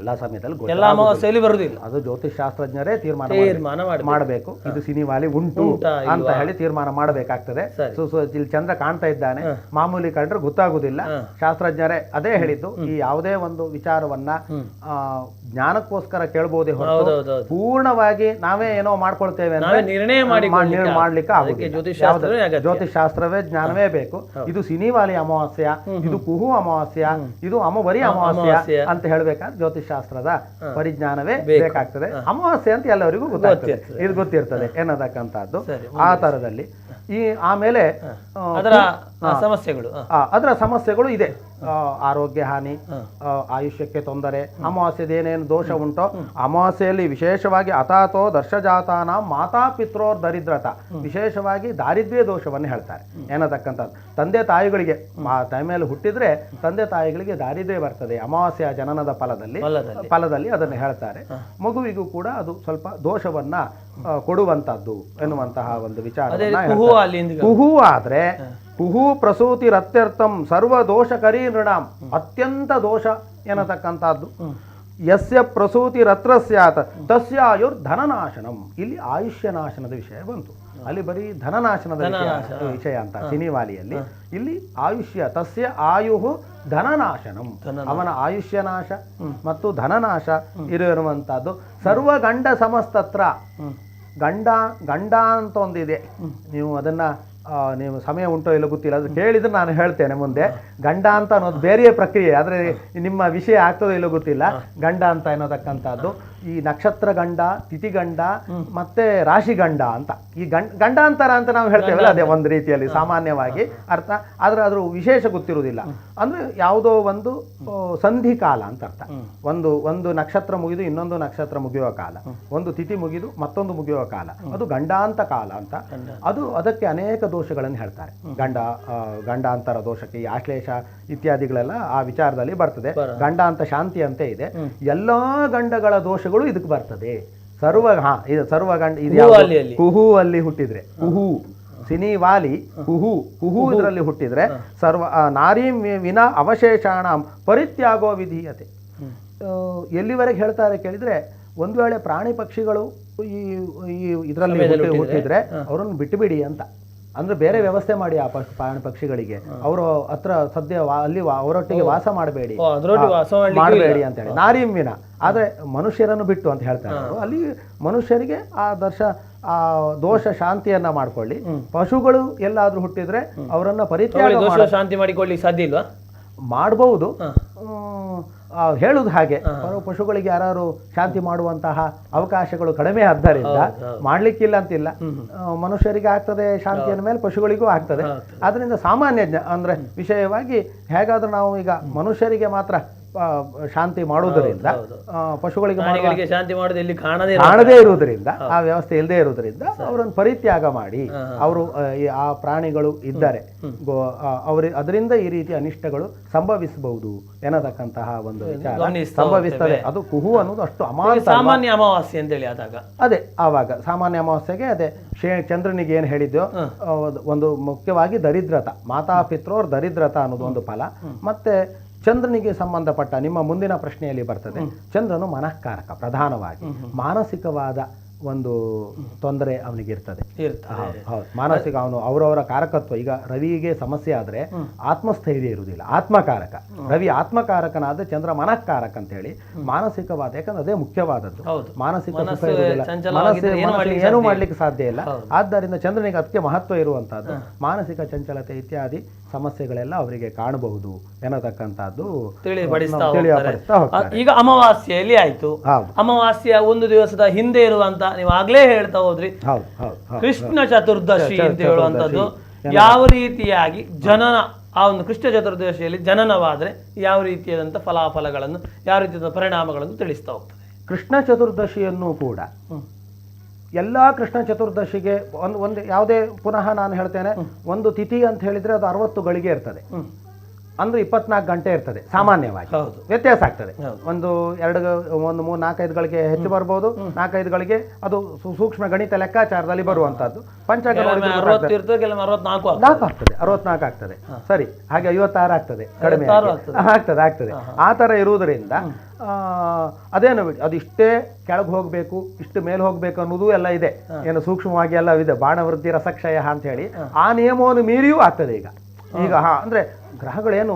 ಎಲ್ಲ ಸಮಯದಲ್ಲಿ. ಎಲ್ಲಾ ಅಮಾವಾಸ್ಯೆಯಲ್ಲಿ ಬರುದಿಲ್ಲ ಅದು ಜ್ಯೋತಿಷ್ ಶಾಸ್ತ್ರಜ್ಞರೇ ತೀರ್ಮಾನ ತೀರ್ಮಾನ ಮಾಡಿ ಮಾಡಬೇಕು. ಇದು ಸಿನಿವಾಲಿ ಉಂಟು ಅಂತ ಹೇಳಿ ತೀರ್ಮಾನ ಮಾಡಬೇಕಾಗ್ತದೆ. ಸರಿ. ಸೊ ಸೊ ಇಲ್ಲಿ ಚಂದ್ರ ಕಾಣ್ತಾ ಇದ್ದಾನೆ. ಮಾಮೂಲಿ ಕಂಡ್ರೆ ಗೊತ್ತಾಗುದಿಲ್ಲ. ಶಾಸ್ತ್ರಜ್ಞರೇ ಅದೇ ಹೇಳಿದ್ದು ಈ ಯಾವುದೇ ಒಂದು ವಿಚಾರವನ್ನ ಜ್ಞಾನಕ್ಕೋಸ್ಕರ ಕೇಳಬಹುದೇ ಹೊರತು ಪೂರ್ಣವಾಗಿ ನಾವೇ ಏನೋ ಮಾಡ್ಕೊಳ್ತೇವೆ ನಿರ್ಣಯ ಮಾಡಿ ಮಾಡ್ಲಿಕ್ಕೆ ಆಗುತ್ತೆ ಜ್ಯೋತಿಷ್ ಶಾಸ್ತ್ರವೇ ಜ್ಞಾನವೇ ಬೇಕು. ಇದು ಸಿನಿವಾಲಿ ಅಮಾವಾಸ್ಯ ಇದು ಕುಹು ಅಮಾವಾಸ್ಯ ಇದು ಅಮವರಿ ಅಮಾವಾಸ್ಯ ಅಮಾವಾಸ್ಯ. ಅಂತ ಹೇಳ್ಬೇಕಾದ್ರೆ ಜ್ಯೋತಿಷ್ ಶಾಸ್ತ್ರದ ಪರಿಜ್ಞಾನವೇ ಬೇಕಾಗ್ತದೆ. ಅಮಾವಾಸ್ಯೆ ಅಂತ ಎಲ್ಲರಿಗೂ ಗೊತ್ತಾಗ್ತದೆ. ಇದು ಗೊತ್ತಿರ್ತದೆ ಎನ್ನತಕ್ಕಂಥದ್ದು ಆ ತರದಲ್ಲಿ ಈ ಆಮೇಲೆ ಅದರ ಸಮಸ್ಯೆಗಳು ಅದರ ಸಮಸ್ಯೆಗಳು ಇದೆ. ಆರೋಗ್ಯ ಹಾನಿ ಆಯುಷ್ಯಕ್ಕೆ ತೊಂದರೆ ಅಮಾವಾಸ್ಯದ ಏನೇನು ದೋಷ ಉಂಟೋ ಅಮಾವಾಸ್ಯೆಯಲ್ಲಿ ವಿಶೇಷವಾಗಿ ಅತಾತೋ ದರ್ಶಜಾತಾನ ಮಾತಾ ಪಿತ್ರೋರ್ ದರಿದ್ರತ. ವಿಶೇಷವಾಗಿ ದಾರಿದ್ರ್ಯ ದೋಷವನ್ನು ಹೇಳ್ತಾರೆ. ಏನತಕ್ಕಂಥದ್ದು ತಂದೆ ತಾಯಿಗಳಿಗೆ ಆ ಟೈಮಲ್ಲಿ ಹುಟ್ಟಿದ್ರೆ ತಂದೆ ತಾಯಿಗಳಿಗೆ ದಾರಿದ್ರ್ಯ ಬರ್ತದೆ. ಅಮಾವಾಸ್ಯ ಜನನದ ಫಲದಲ್ಲಿ. ಫಲದಲ್ಲಿ. ಅದನ್ನು ಹೇಳ್ತಾರೆ. ಮಗುವಿಗೂ ಕೂಡ ಅದು ಸ್ವಲ್ಪ ದೋಷವನ್ನ ಕೊಡುವಂತದ್ದು ಎನ್ನುವಂತಹ ಒಂದು ವಿಚಾರ ಕುಹು ಆದ್ರೆ ಕುಹು ಪ್ರಸೂತಿ ರತ್ಯರ್ಥಂ ಸರ್ವ ದೋಷಕರೀ ನೃಣಾಂ. ಅತ್ಯಂತ ದೋಷ ಎನ್ನತಕ್ಕಂಥದ್ದು. ಯಸ್ಯ ಪ್ರಸೂತಿ ರತ್ರ ಸ್ಯಾತ್ ತಸ್ಯ ಆಯುರ್ ಧನನಾಶನಂ. ಇಲ್ಲಿ ಆಯುಷ್ಯ ನಾಶನದ ವಿಷಯ ಬಂತು. ಅಲ್ಲಿ ಬರೀ ಧನನಾಶನದ ವಿಷಯ ವಿಷಯ ಅಂತ ಸಿನಿವಾಲಿಯಲ್ಲಿ ಇಲ್ಲಿ ಆಯುಷ್ಯ ತಸ್ಯ ಆಯು ಧನನಾಶನಂ. ಅವನ ಆಯುಷ್ಯ ನಾಶ ಮತ್ತು ಧನನಾಶ ಇರುವಂತಹದ್ದು ಸರ್ವ ಗಂಡ ಸಮಸ್ತತ್ರ. ಗಂಡ ಗಂಡ ಅಂತ ಒಂದಿದೆ ನೀವು ಅದನ್ನ ನೀವು ಸಮಯ ಉಂಟೋ ಇಲ್ಲ ಗೊತ್ತಿಲ್ಲ. ಅದು ಕೇಳಿದ್ರೆ ನಾನು ಹೇಳ್ತೇನೆ ಮುಂದೆ. ಗಂಡ ಅಂತ ಅನ್ನೋದು ಬೇರೆಯೇ ಪ್ರಕ್ರಿಯೆ. ಆದರೆ ನಿಮ್ಮ ವಿಷಯ ಆಗ್ತದೋ ಇಲ್ಲೋ ಗೊತ್ತಿಲ್ಲ. ಗಂಡ ಅಂತ ಅನ್ನೋದಕ್ಕಂಥದ್ದು ಈ ನಕ್ಷತ್ರ ಗಂಡ ತಿಥಿಗಂಡ ಮತ್ತೆ ರಾಶಿ ಗಂಡ ಅಂತ. ಈ ಗಂಡ ಗಂಡಾಂತರ ಅಂತ ನಾವು ಹೇಳ್ತೇವಲ್ಲ ಅದೇ ಒಂದು ರೀತಿಯಲ್ಲಿ ಸಾಮಾನ್ಯವಾಗಿ ಅರ್ಥ. ಆದ್ರೆ ಅದ್ರ ವಿಶೇಷ ಗೊತ್ತಿರುವುದಿಲ್ಲ. ಅಂದ್ರೆ ಯಾವುದೋ ಒಂದು ಸಂಧಿ ಕಾಲ ಅಂತ ಅರ್ಥ. ಒಂದು ಒಂದು ನಕ್ಷತ್ರ ಮುಗಿದು ಇನ್ನೊಂದು ನಕ್ಷತ್ರ ಮುಗಿಯುವ ಕಾಲ. ಒಂದು ತಿಥಿ ಮುಗಿದು ಮತ್ತೊಂದು ಮುಗಿಯುವ ಕಾಲ. ಅದು ಗಂಡಾಂತ ಕಾಲ ಅಂತ. ಅದು ಅದಕ್ಕೆ ಅನೇಕ ದೋಷಗಳನ್ನು ಹೇಳ್ತಾರೆ. ಗಂಡ ಗಂಡಾಂತರ ದೋಷಕ್ಕೆ ಈ ಆಶ್ಲೇಷ ಇತ್ಯಾದಿಗಳೆಲ್ಲ ಆ ವಿಚಾರದಲ್ಲಿ ಬರ್ತದೆ. ಗಂಡಾಂತ ಶಾಂತಿ ಅಂತ ಇದೆ. ಎಲ್ಲ ಗಂಡಗಳ ದೋಷಗಳು ಇದಕ್ಕೆ ಬರ್ತದೆ. ಸರ್ವ ಹಾ ಇದು ಸರ್ವ ಗಂಡ ಇದು. ಕುಹು ಅಲ್ಲಿ ಹುಟ್ಟಿದ್ರೆ. ಕುಹು ಸಿನಿವಾಲಿ ಕುಹು ಕುಹು ಇದರಲ್ಲಿ ಹುಟ್ಟಿದ್ರೆ ಸರ್ವ ನಾರಿ ವಿನ ಅವಶೇಷಾಣ ಪರಿತ್ಯಾಗೋ ವಿಧೀಯತೆ. ಎಲ್ಲಿವರೆಗೆ ಹೇಳ್ತಾರೆ ಕೇಳಿದ್ರೆ ಒಂದು ವೇಳೆ ಪ್ರಾಣಿ ಪಕ್ಷಿಗಳು ಈ ಈ ಇದರಲ್ಲಿ ಹುಟ್ಟಿದ್ರೆ? ಅವರನ್ನು ಬಿಟ್ಟುಬಿಡಿ ಅಂತ. ಅಂದ್ರೆ ಬೇರೆ ವ್ಯವಸ್ಥೆ ಮಾಡಿ ಆ ಪಕ್ಷ- ಪ್ರಾಣಿ ಪಕ್ಷಿಗಳಿಗೆ. ಅವರು ಹತ್ರ ಸದ್ಯ ಅಲ್ಲಿ ಅವರೊಟ್ಟಿಗೆ ವಾಸ ಮಾಡಬೇಡಿ. ಮಾಡಬೇಡಿ ಅಂತ ಹೇಳಿ. ನಾರಿಮ್ಮಿನ ಆದ್ರೆ ಮನುಷ್ಯರನ್ನು ಬಿಟ್ಟು ಅಂತ ಹೇಳ್ತಾರೆ ಅವರು. ಅಲ್ಲಿ ಮನುಷ್ಯರಿಗೆ ಆ ದರ್ಶ ಆ ದೋಷ ಶಾಂತಿಯನ್ನ ಮಾಡ್ಕೊಳ್ಳಿ. ಪಶುಗಳು ಎಲ್ಲಾದರೂ ಹುಟ್ಟಿದ್ರೆ ಅವರನ್ನ ಪರಿತ್ಯಾಗ ದೋಷ ಶಾಂತಿ ಮಾಡಿಕೊಳ್ಳಿ ಸಾಧ್ಯ ಇಲ್ವಾ? ಮಾಡಬಹುದು ಹೇಳುದು ಹಾಗೆ. ಪಶುಗಳಿಗೆ ಯಾರು ಶಾಂತಿ ಮಾಡುವಂತಹ ಅವಕಾಶಗಳು ಕಡಿಮೆ ಆದ್ದರಿಂದ ಮಾಡ್ಲಿಕ್ಕಿಲ್ಲ ಅಂತಿಲ್ಲ. ಮನುಷ್ಯರಿಗೆ ಆಗ್ತದೆ ಶಾಂತಿ ಅಂದ ಮೇಲೆ ಪಶುಗಳಿಗೂ ಆಗ್ತದೆ. ಅದರಿಂದ ಸಾಮಾನ್ಯ ಅಂದ್ರೆ ವಿಷಯವಾಗಿ ಹೇಗಾದ್ರೂ ನಾವು ಈಗ ಮನುಷ್ಯರಿಗೆ ಮಾತ್ರ ಶಾಂತಿ ಮಾಡುವುದರಿಂದ ಪಶುಗಳಿಗೆ ಶಾಂತಿ ಮಾಡೋದು ಕಾಣದೇ ಕಾಣದೇ ಇರುವುದರಿಂದ ಆ ವ್ಯವಸ್ಥೆ ಇಲ್ಲದೆ ಇರುವುದರಿಂದ ಅವರನ್ನು ಪರಿತ್ಯಾಗ ಮಾಡಿ ಅವರು ಆ, ಪ್ರಾಣಿಗಳು ಇದ್ದಾರೆ ಅವರು ಅದರಿಂದ ಈ ರೀತಿ ಅನಿಷ್ಟಗಳು ಸಂಭವಿಸಬಹುದು ಎನ್ನತಕ್ಕಂತಹ ಒಂದು ವಿಚಾರ. ಸಂಭವಿಸ್ತದೆ. ಅದು ಕುಹು ಅನ್ನೋದು ಅಷ್ಟು ಅಮಾಂತ ಸಾಮಾನ್ಯ ಅಮಾವಾಸ್ಯೆ ಅಂತೇಳಿ ಆದಾಗ. ಅದೇ ಆವಾಗ ಸಾಮಾನ್ಯ ಅಮಾವಾಸ್ಯೆಗೆ ಅದೇ ಶ್ರೇ ಚಂದ್ರನಿಗೆ ಏನು ಹೇಳಿದ್ಯೋ ಒಂದು ಮುಖ್ಯವಾಗಿ ದರಿದ್ರತ ಮಾತಾ ಪಿತ್ರೋರ್ ದರಿದ್ರತ ಅನ್ನೋದು ಒಂದು ಫಲ. ಮತ್ತೆ ಚಂದ್ರನಿಗೆ ಸಂಬಂಧಪಟ್ಟ ನಿಮ್ಮ ಮುಂದಿನ ಪ್ರಶ್ನೆಯಲ್ಲಿ ಬರ್ತದೆ. ಚಂದ್ರನು ಮನಃಕಾರಕ ಪ್ರಧಾನವಾಗಿ ಮಾನಸಿಕವಾದ ಒಂದು ತೊಂದರೆ ಅವನಿಗೆ ಇರ್ತದೆ. ಹೌದು. ಮಾನಸಿಕ ಅವನು ಅವರವರ ಕಾರಕತ್ವ ಈಗ ರವಿಗೆ ಸಮಸ್ಯೆ ಆದ್ರೆ ಆತ್ಮಸ್ಥೈರ್ಯ ಇರುವುದಿಲ್ಲ. ಆತ್ಮಕಾರಕ. ರವಿ ಆತ್ಮಕಾರಕನಾದ ಚಂದ್ರ ಮನಃಕಾರಕ ಅಂತ ಹೇಳಿ ಮಾನಸಿಕವಾದ ಯಾಕಂದ್ರೆ ಅದೇ ಮುಖ್ಯವಾದದ್ದು. ಮಾನಸಿಕ ಸುಖ ಇರುವುದಿಲ್ಲ. ಏನು ಮಾಡ್ಲಿಕ್ಕೆ ಸಾಧ್ಯ ಇಲ್ಲ. ಆದ್ದರಿಂದ ಚಂದ್ರನಿಗೆ ಅದಕ್ಕೆ ಮಹತ್ವ ಇರುವಂತಹದ್ದು ಮಾನಸಿಕ ಚಂಚಲತೆ ಇತ್ಯಾದಿ ಸಮಸ್ಯೆಗಳೆಲ್ಲ ಅವರಿಗೆ ಕಾಣಬಹುದು ಎನ್ನತಕ್ಕಂಥದ್ದು ಈಗ ಅಮಾವಾಸ್ಯೆಯಲ್ಲಿ ಆಯ್ತು. ಅಮಾವಾಸ್ಯ ಒಂದು ದಿವಸದ ಹಿಂದೆ ಇರುವಂತ ನೀವು ಆಗ್ಲೇ ಹೇಳ್ತಾ ಹೋದ್ರಿ. ಹೌದು ಹೌದು ಹೌದು ಕೃಷ್ಣ ಚತುರ್ದಶಿ ಅಂತ ಹೇಳುವಂಥದ್ದು ಯಾವ ರೀತಿಯಾಗಿ ಜನನ ಆ ಒಂದು ಕೃಷ್ಣ ಚತುರ್ದಶಿಯಲ್ಲಿ ಜನನವಾದ್ರೆ ಯಾವ ರೀತಿಯಾದಂಥ ಫಲಾಫಲಗಳನ್ನು ಯಾವ ರೀತಿಯಾದ ಪರಿಣಾಮಗಳನ್ನು ತಿಳಿಸ್ತಾ ಹೋಗ್ತದೆ. ಕೃಷ್ಣ ಚತುರ್ದಶಿಯನ್ನು ಕೂಡ. ಎಲ್ಲ ಕೃಷ್ಣ ಚತುರ್ದಶಿಗೆ ಒಂದು ಒಂದು ಯಾವುದೇ ಪುನಃ ನಾನು ಹೇಳ್ತೇನೆ ಒಂದು ತಿಥಿ ಅಂತ ಹೇಳಿದ್ರೆ ಅದು ಅರವತ್ತು ಗಳಿಗೆ ಇರ್ತದೆ. ಅಂದ್ರೆ ಇಪ್ಪತ್ನಾಲ್ಕು ಗಂಟೆ ಇರ್ತದೆ ಸಾಮಾನ್ಯವಾಗಿ. ವ್ಯತ್ಯಾಸ ಆಗ್ತದೆ. ಒಂದು ಎರಡು ಒಂದು ಮೂರು ನಾಲ್ಕೈದು ಗಳಿಗೆ ಹೆಚ್ಚು ಬರ್ಬೋದು ನಾಲ್ಕೈದು ಗಳಿಗೆ ಅದು ಸೂಕ್ಷ್ಮ ಗಣಿತ ಲೆಕ್ಕಾಚಾರದಲ್ಲಿ ಬರುವಂತದ್ದು ಪಂಚಾಂಗ ಕೆಲವೊಮ್ಮೆ ನೋಡಿದ್ರೆ ಅರವತ್ತು ಅರವತ್ನಾಲ್ಕು ಆಗ್ತದೆ. ನಾಲ್ಕು ಆಗ್ತದೆ ಅರವತ್ನಾಲ್ಕು ಆಗ್ತದೆ. ಸರಿ ಹಾಗೆ ಐವತ್ತಾರು ಆಗ್ತದೆ ಕಡಿಮೆ ಆಗ್ತದೆ. ಆಗ್ತದೆ ಆ ತರ ಇರುವುದರಿಂದ ಅದೇನು ಬಿಡಿ ಅದು ಇಷ್ಟೇ ಕೆಳಗೆ ಹೋಗಬೇಕು ಇಷ್ಟು ಮೇಲೆ ಹೋಗಬೇಕು ಅನ್ನೋದು ಎಲ್ಲ ಇದೆ. ಏನು ಸೂಕ್ಷ್ಮವಾಗಿ ಎಲ್ಲ ಇದೆ ಬಾಣವೃದ್ಧಿ ರಸಕ್ಷಯ ಅಂತ ಹೇಳಿ ಆ ನಿಯಮವನ್ನು ಮೀರಿಯೂ ಆಗ್ತದೆ ಈಗ. ಈಗ ಹಾ ಅಂದ್ರೆ ಗ್ರಹಗಳೇನು